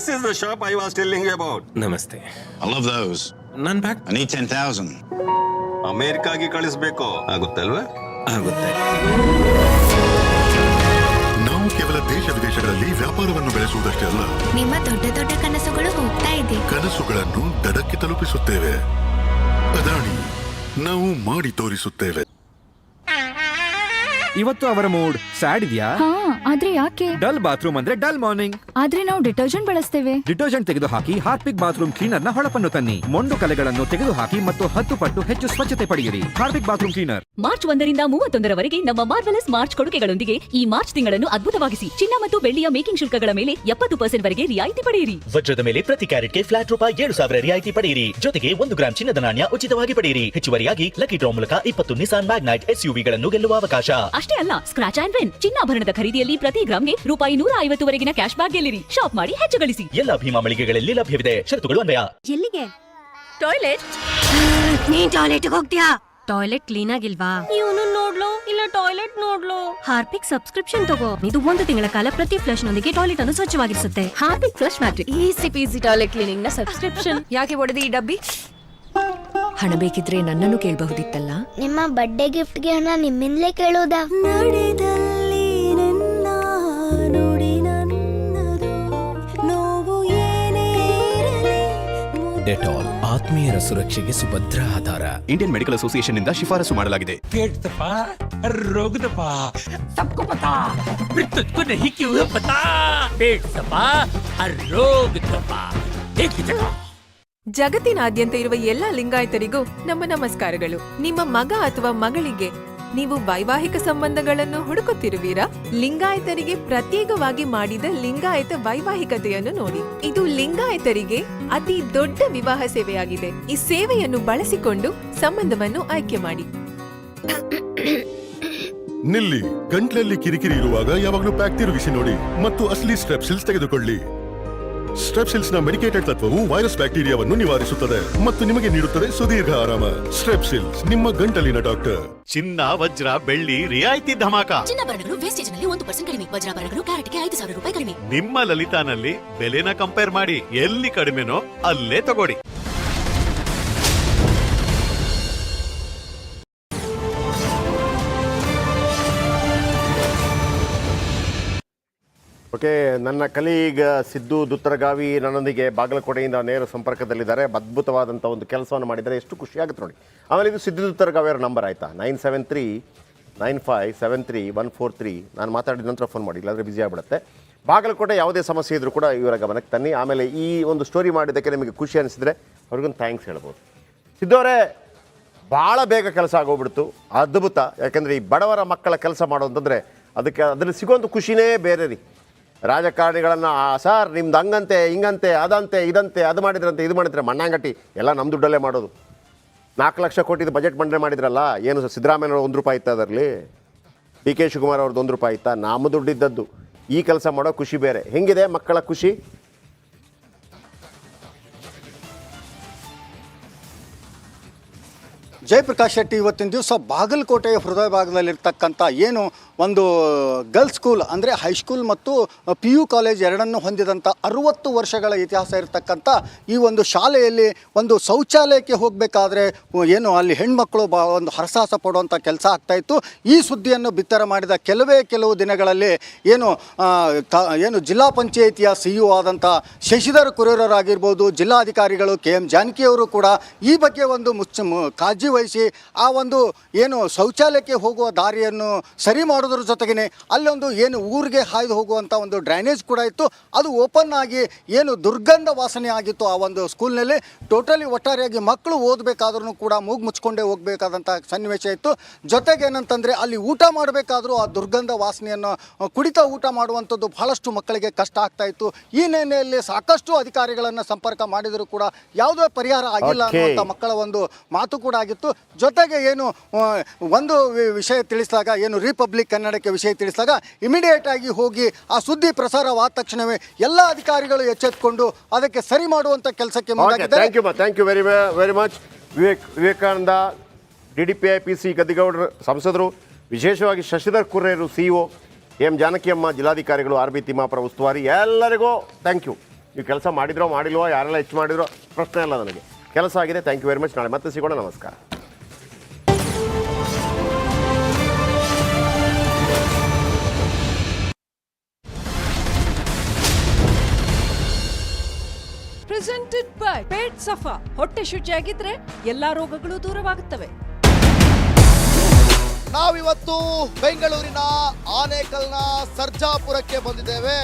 Sir is the shop I was telling you about. ನಮಸ್ತೆ. I love those. ನನ್ ಬ್ಯಾಗ್ ಐ ನೀಡ್ 10000 ಅಮೆರಿಕಾಗೆ ಕಳಿಸಬೇಕು. ಆಗುತ್ತಲ್ವಾ? ಆಗುತ್ತೆ. ನಾವು ಕೇವಲ ದೇಶ ವಿದೇಶಗಳಲ್ಲಿ ವ್ಯಾಪಾರವನ್ನು ಬೆಳೆಸುವುದಷ್ಟೇ ಅಲ್ಲ ನಿಮ್ಮ ದೊಡ್ಡ ದೊಡ್ಡ ಕನಸುಗಳು ಹೋಗ್ತಾ ಇದೆ. ಕನಸುಗಳನ್ನು ದಡಕ್ಕೆ ತಲುಪಿಸುತ್ತೇವೆ. ಅದಾಣಿ ನಾವು ಮಾಡಿ ತೋರಿಸುತ್ತೇವೆ. ಇವತ್ತು ಅವರ ಮೂಡ್ ಸ್ಯಾಡ್ ಇದೆಯಾ? ಹಾ ಆದ್ರೆ ಯಾಕೆ? ಡಲ್ ಬಾತ್ರೂಮ್ ಅಂದ್ರೆ ಡಲ್ ಮಾರ್ನಿಂಗ್. ಆದ್ರೆ ನಾವು ಡಿಟರ್ಜೆಂಟ್ ಬಳಸ್ತೇವೆ. ಡಿಟರ್ಜೆಂಟ್ ತೆಗೆದು ಹಾಕಿ ಹಾರ್ಪಿಕ್ ಬಾತ್ರೂಮ್ ಕ್ಲೀನರ್ನ ಹೊಳಪನ್ನು ತನ್ನಿ. ಮೊಂಡು ಕಲೆಗಳನ್ನು ತೆಗೆದುಹಾಕಿ ಮತ್ತು ಹತ್ತು ಪಟ್ಟು ಹೆಚ್ಚು ಸ್ವಚ್ಛತೆ ಪಡೆಯಿರಿ. Harpic bathroom cleaner. ಮಾರ್ಚ್ ಒಂದರಿಂದ ಮೂವತ್ತೊಂದರವರೆಗೆ ನಮ್ಮ ಮಾರ್ವೆಲಸ್ ಮಾರ್ಚ್ ಕೊಡುಗೆಗಳೊಂದಿಗೆ ಈ ಮಾರ್ಚ್ ತಿಂಗಳನ್ನು ಅದ್ಭುತವಾಗಿಸಿ. ಚಿನ್ನ ಮತ್ತು ಬೆಳ್ಳಿಯ ಮೇಕಿಂಗ್ ಶುಲ್ಕಗಳ ಮೇಲೆ ಎಪ್ಪತ್ತು ಪರ್ಸೆಂಟ್ ವರೆಗೆ ರಿಯಾಯಿತಿ ಪಡೆಯಿರಿ. ವಜ್ರದ ಮೇಲೆ ಪ್ರತಿ ಕ್ಯಾರೆಟ್ಗೆ ಫ್ಲಾಟ್ ರೂಪಾಯಿ ಏಳು ಸಾವಿರ ರಿಯಾಯಿತಿ ಪಡೆಯಿರಿ. ಜೊತೆಗೆ ಒಂದು ಗ್ರಾಮ್ ಚಿನ್ನದ ನಾಣ್ಯ ಉಚಿತವಾಗಿ ಪಡೆಯಿರಿ. ಹೆಚ್ಚುವರಿಯಾಗಿ ಲಕ್ಕಿ ಡ್ರಾ ಮೂಲಕ ಇಪ್ಪತ್ತು ನಿಸಾನ್ ಮ್ಯಾಗ್ನೈಟ್ ಎಸ್ಯುವಿಗಳನ್ನು ಗೆಲ್ಲುವ ಅವಕಾಶ. ಅಷ್ಟೇ ಅಲ್ಲ ಸ್ಕ್ರಾಚ್ ಅಂಡ್ ವಿನ್ ಚಿನ್ನಾಭರಣದ ಖರೀದಿಯಲ್ಲಿ ಪ್ರತಿ ಗ್ರಾಮ್ಗೆ ರೂಪಾಯಿ ನೂರ ಐವತ್ತುವರೆಗಿನ ಕ್ಯಾಶ್ ಬ್ಯಾಕ್ ಗೆಲ್ಲಿರಿ. ಶಾಪ್ ಮಾಡಿ ಹೆಚ್ಚು ಗಳಿಸಿ. ಎಲ್ಲ ಭೀಮಾ ಮಳಿಗೆಗಳಲ್ಲಿ ಲಭ್ಯವಿದೆ. ಷರತ್ತುಗಳು ಅನ್ವಯ. ಎಲ್ಲಿಗೆ? ಟಾಯ್ಲೆಟ್ ನೀನ್ ಟಾಯ್ಲೆಟ್ ಹೋಗ್ತೀಯಾ? ಟಾಯ್ಲೆಟ್ ಕ್ಲೀನ್ ಆಗಿಲ್ವಾ? ಇವನು ನೋಡ್ಲು ಇಲ್ಲ ಟಾಯ್ಲೆಟ್ ನೋಡ್ಲು? ಹಾರ್ಪಿಕ್ ಸಬ್ಸ್ಕ್ರಿಪ್ಷನ್ ತಗೋ. ಇದು ಒಂದು ತಿಂಗಳ ಕಾಲ ಪ್ರತಿ ಫ್ಲಶ್ ನೊಂದಿಗೆ ಟಾಯ್ಲೆಟ್ ಅನ್ನು ಸ್ವಚ್ಛವಾಗಿರಿಸುತ್ತೆ. Harpic flushmatic easy peasy toilet ಕ್ಲೀನಿಂಗ್ನ subscription ಯಾಕೆ ಒಡೆದಿ ಈ ಡಬ್ಬಿ? ಹಣ ಬೇಕಿದ್ರೆ ನನ್ನನ್ನು ಕೇಳಬಹುದಿತ್ತಲ್ಲ? ನಿಮ್ಮ ಬರ್ಡೇ ಗಿಫ್ಟ್ಗೆ ಹಣ ನಿಮ್ಮಿಂದಲೇ ಕೇಳೋದಾ ಡೆಟಾಲ್ ಆತ್ಮೀಯರ ಸುರಕ್ಷೆಗೆ ಸುಭದ್ರ ಆಧಾರ. ಇಂಡಿಯನ್ ಮೆಡಿಕಲ್ ಅಸೋಸಿಯೇಷನ್ ಇಂದ ಶಿಫಾರಸು ಮಾಡಲಾಗಿದೆ. ಜಗತ್ತಿನಾದ್ಯಂತ ಇರುವ ಎಲ್ಲ ಲಿಂಗಾಯತರಿಗೂ ನಮ್ಮ ನಮಸ್ಕಾರಗಳು. ನಿಮ್ಮ ಮಗ ಅಥವಾ ಮಗಳಿಗೆ ನೀವು ವೈವಾಹಿಕ ಸಂಬಂಧಗಳನ್ನು ಹುಡುಕುತ್ತಿರುವಿರಾ? ಲಿಂಗಾಯತರಿಗೆ ಪ್ರತ್ಯೇಕವಾಗಿ ಮಾಡಿದ ಲಿಂಗಾಯತ ವೈವಾಹಿಕತೆಯನ್ನು ನೋಡಿ. ಇದು ಲಿಂಗಾಯತರಿಗೆ ಅತಿ ದೊಡ್ಡ ವಿವಾಹ ಸೇವೆಯಾಗಿದೆ. ಈ ಸೇವೆಯನ್ನು ಬಳಸಿಕೊಂಡು ಸಂಬಂಧವನ್ನು ಆಯ್ಕೆ ಮಾಡಿ. ನಿಲ್ಲಿ, ಗಂಟ್ಲಲ್ಲಿ ಕಿರಿಕಿರಿ ಇರುವಾಗ ಯಾವಾಗಲೂ ಪ್ಯಾಕ್ ತಿರುಗಿಸಿ ನೋಡಿ ಮತ್ತು ಅಸಲಿ ಸ್ಟ್ರೆಪ್ಸಿಲ್ಸ್ ತೆಗೆದುಕೊಳ್ಳಿ. ಸ್ಟ್ರೆಪ್ಸಿಲ್ಸ್ನ ಮೆಡಿಕೇಟೆಡ್ ತತ್ವವು ವೈರಸ್ ಬ್ಯಾಕ್ಟೀರಿಯಾವನ್ನು ನಿವಾರಿಸುತ್ತದೆ ಮತ್ತು ನಿಮಗೆ ನೀಡುತ್ತದೆ ಸುದೀರ್ಘ ಆರಾಮ. ಸ್ಟ್ರೆಪ್ಸಿಲ್ಸ್ ನಿಮ್ಮ ಗಂಟಲಿನ ಡಾಕ್ಟರ್ ಚಿನ್ನ ವಜ್ರ ಬೆಳ್ಳಿ ರಿಯಾಯಿತಿ ಧಮಾಕ. ಚಿನ್ನಾಭರಣಗಳು ವೇಸ್ಟೇಜ್ನಲ್ಲಿ ಒಂದು ಪರ್ಸೆಂಟ್ ಕಡಿಮೆ. ವಜ್ರಾಭರಣಗಳು ಕ್ಯಾರೆಟ್ಗೆ ಐದು ಸಾವಿರ ರೂಪಾಯಿ ಕಡಿಮೆ. ನಿಮ್ಮ ಲಲಿತಾನಲ್ಲಿ ಬೆಲೆನ ಕಂಪೇರ್ ಮಾಡಿ. ಎಲ್ಲಿ ಕಡಿಮೆನೋ ಅಲ್ಲೇ ತಗೊಳ್ಳಿ. ಓಕೆ ನನ್ನ ಕಲೀಗ್ ಸಿದ್ದು ದುತ್ತರಗಾವಿ ನನ್ನೊಂದಿಗೆ ಬಾಗಲಕೋಟೆಯಿಂದ ನೇರ ಸಂಪರ್ಕದಲ್ಲಿದ್ದಾರೆ. ಅದ್ಭುತವಾದಂಥ ಒಂದು ಕೆಲಸವನ್ನು ಮಾಡಿದರೆ ಎಷ್ಟು ಖುಷಿಯಾಗುತ್ತೆ ನೋಡಿ. ಆಮೇಲೆ ಇದು ಸಿದ್ದು ದುತ್ತರಗಾವಿ ಅವರ ನಂಬರ್ ಆಯಿತಾ? Nine seven three nine five seven three one four three. ನಾನು ಮಾತಾಡಿದ ನಂತರ ಫೋನ್ ಮಾಡಿ, ಇಲ್ಲಾಂದರೆ ಬ್ಯುಸಿ ಆಗಿಬಿಡುತ್ತೆ. ಬಾಗಲಕೋಟೆ ಯಾವುದೇ ಸಮಸ್ಯೆ ಇದ್ದರೂ ಕೂಡ ಇವರ ಗಮನಕ್ಕೆ ತನ್ನಿ. ಆಮೇಲೆ ಈ ಒಂದು ಸ್ಟೋರಿ ಮಾಡಿದ್ದಕ್ಕೆ ನಿಮಗೆ ಖುಷಿ ಅನಿಸಿದರೆ ಅವ್ರಿಗೊಂದು ಥ್ಯಾಂಕ್ಸ್ ಹೇಳ್ಬೋದು. ಸಿದ್ದವರೇ ಭಾಳ ಬೇಗ ಕೆಲಸ ಆಗೋಗ್ಬಿಡ್ತು. ಅದ್ಭುತ. ಯಾಕೆಂದರೆ ಈ ಬಡವರ ಮಕ್ಕಳ ಕೆಲಸ ಮಾಡೋದಂದರೆ ಅದಕ್ಕೆ ಅದರಲ್ಲಿ ಸಿಗೋಂಥ ಖುಷಿನೇ ಬೇರೆ ರೀ. ರಾಜಕಾರಣಿಗಳನ್ನು ಸರ್, ನಿಮ್ದು ಹಂಗಂತೆ, ಹಿಂಗಂತೆ, ಅದಂತೆ, ಇದಂತೆ, ಅದು ಮಾಡಿದ್ರಂತೆ, ಇದು ಮಾಡಿದ್ರೆ ಮಣ್ಣಾಂಗಟ್ಟಿ, ಎಲ್ಲ ನಮ್ಮ ದುಡ್ಡಲ್ಲೇ ಮಾಡೋದು. ನಾಲ್ಕು ಲಕ್ಷ ಕೋಟಿದು ಬಜೆಟ್ ಮಂಡನೆ ಮಾಡಿದ್ರಲ್ಲ, ಏನು ಸಿದ್ದರಾಮಯ್ಯ ಒಂದು ರೂಪಾಯಿ ಇತ್ತು ಅದರಲ್ಲಿ? ಡಿ ಕೆ ಶಿವಕುಮಾರ್ ಅವ್ರದ್ದು ಒಂದು ರೂಪಾಯಿ ಇತ್ತ? ನಮ್ಮ ದುಡ್ಡಿದ್ದದ್ದು. ಈ ಕೆಲಸ ಮಾಡೋ ಖುಷಿ ಬೇರೆ. ಹೆಂಗಿದೆ ಮಕ್ಕಳ ಖುಷಿ? ಜಯಪ್ರಕಾಶ್ ಶೆಟ್ಟಿ, ಇವತ್ತಿನ ದಿವಸ ಬಾಗಲಕೋಟೆಯ ಹೃದಯ ಭಾಗದಲ್ಲಿರ್ತಕ್ಕಂಥ ಏನು ಒಂದು ಗರ್ಲ್ಸ್ ಸ್ಕೂಲ್ ಅಂದರೆ ಹೈಸ್ಕೂಲ್ ಮತ್ತು ಪಿ ಯು ಕಾಲೇಜ್ ಎರಡನ್ನು ಹೊಂದಿದಂಥ ಅರುವತ್ತು ವರ್ಷಗಳ ಇತಿಹಾಸ ಇರತಕ್ಕಂಥ ಈ ಒಂದು ಶಾಲೆಯಲ್ಲಿ ಒಂದು ಶೌಚಾಲಯಕ್ಕೆ ಹೋಗಬೇಕಾದ್ರೆ ಏನು ಅಲ್ಲಿ ಹೆಣ್ಮಕ್ಳು ಬಾ, ಒಂದು ಹರಸಾಹಸ ಪಡುವಂಥ ಕೆಲಸ ಆಗ್ತಾಯಿತ್ತು ಈ ಸುದ್ದಿಯನ್ನು ಬಿತ್ತರ ಮಾಡಿದ ಕೆಲವೇ ಕೆಲವು ದಿನಗಳಲ್ಲಿ ಏನು ತ- ಏನು ಜಿಲ್ಲಾ ಪಂಚಾಯಿತಿಯ ಸಿ ಇ ಆದಂಥ ಶಶಿಧರ್ ಕುರೇರರಾಗಿರ್ಬೋದು, ಜಿಲ್ಲಾಧಿಕಾರಿಗಳು ಕೆ ಎಂ ಜಾನಕಿಯವರು ಕೂಡ ಈ ಬಗ್ಗೆ ಒಂದು ಮುಚ್ಚ ಕಾಳಜಿ ವಹಿಸಿ ಆ ಒಂದು ಏನು ಶೌಚಾಲಯಕ್ಕೆ ಹೋಗುವ ದಾರಿಯನ್ನು ಸರಿ ಮಾಡೋದ್ರ ಜೊತೆಗೇ ಅಲ್ಲೊಂದು ಏನು ಊರಿಗೆ ಹಾಯ್ದು ಹೋಗುವಂಥ ಒಂದು ಡ್ರೈನೇಜ್ ಕೂಡ ಇತ್ತು. ಅದು ಓಪನ್ ಆಗಿ ಏನು ದುರ್ಗಂಧ ವಾಸನೆ ಆಗಿತ್ತು ಆ ಒಂದು ಸ್ಕೂಲ್ನಲ್ಲಿ. ಟೋಟಲಿ ಒಟ್ಟಾರೆಯಾಗಿ ಮಕ್ಕಳು ಓದಬೇಕಾದ್ರೂ ಕೂಡ ಮೂಗು ಮುಚ್ಕೊಂಡೇ ಹೋಗಬೇಕಾದಂಥ ಸನ್ನಿವೇಶ ಇತ್ತು. ಜೊತೆಗೆ ಏನಂತಂದರೆ ಅಲ್ಲಿ ಊಟ ಮಾಡಬೇಕಾದ್ರೂ ಆ ದುರ್ಗಂಧ ವಾಸನೆಯನ್ನು ಕುಡಿತಾ ಊಟ ಮಾಡುವಂಥದ್ದು ಬಹಳಷ್ಟು ಮಕ್ಕಳಿಗೆ ಕಷ್ಟ ಆಗ್ತಾ ಇತ್ತು. ಈ ನೆಲೆಯಲ್ಲಿ ಸಾಕಷ್ಟು ಅಧಿಕಾರಿಗಳನ್ನು ಸಂಪರ್ಕ ಮಾಡಿದರೂ ಕೂಡ ಯಾವುದೇ ಪರಿಹಾರ ಆಗಿಲ್ಲ. ಅನ್ನುವಂಥ ಮಕ್ಕಳ ಒಂದು ಮಾತು ಕೂಡ ಆಗಿತ್ತು. ಜೊತೆಗೆ ಏನು ಒಂದು ವಿಷಯ ತಿಳಿಸಿದಾಗ ಏನು ರಿಪಬ್ಲಿಕ್ ಕನ್ನಡಕ್ಕೆ ವಿಷಯ ತಿಳಿಸಿದಾಗ ಇಮಿಡಿಯೇಟ್ ಆಗಿ ಹೋಗಿ ಆ ಸುದ್ದಿ ಪ್ರಸಾರವಾದ ತಕ್ಷಣವೇ ಎಲ್ಲ ಅಧಿಕಾರಿಗಳು ಎಚ್ಚೆತ್ತುಕೊಂಡು ಅದಕ್ಕೆ ಸರಿ ಮಾಡುವಂಥ ಕೆಲಸಕ್ಕೆ ಮುಂದಾಗಿದ್ದಾರೆ. Thank you thank you very very much Vivek Vivekananda D D P I P C ಗದ್ದಿಗೌಡರು ಸಂಸದರು ವಿಶೇಷವಾಗಿ ಶಶಿಧರ್ ಕುರ್ರೇರು ಸಿ ಒ ಎಂ. ಜಾನಕಿಯಮ್ಮ ಜಿಲ್ಲಾಧಿಕಾರಿಗಳು ಆರ್ ಬಿ ತಿಮ್ಮಾಪುರ ಉಸ್ತುವಾರಿ ಎಲ್ಲರಿಗೂ ಥ್ಯಾಂಕ್ ಯು ನೀವು ಕೆಲಸ ಮಾಡಿದ್ರೋ ಮಾಡಿಲ್ವೋ ಯಾರೆಲ್ಲ ಹೆಚ್ಚು ಮಾಡಿದ್ರೋ ಪ್ರಶ್ನೆ ಅಲ್ಲ ನನಗೆ. ಕೆಲಸ ಆಗಿದೆ ಥ್ಯಾಂಕ್ ಯು ವೆರಿ ಮಚ್ ನಾಳೆ ಮತ್ತೆ ಸಿಗೋಣ ನಮಸ್ಕಾರ. ಪ್ರೆಸೆಂಟೆಡ್ ಬೈ ಪೇಟ್ ಸಫಾ ಹೊಟ್ಟೆ ಶುಚಿಯಾಗಿದ್ರೆ ಎಲ್ಲಾ ರೋಗಗಳು ದೂರವಾಗುತ್ತವೆ. ನಾವಿವತ್ತು ಬೆಂಗಳೂರಿನ ಆನೇಕಲ್ನ ಸರ್ಜಾಪುರಕ್ಕೆ ಬಂದಿದ್ದೇವೆ.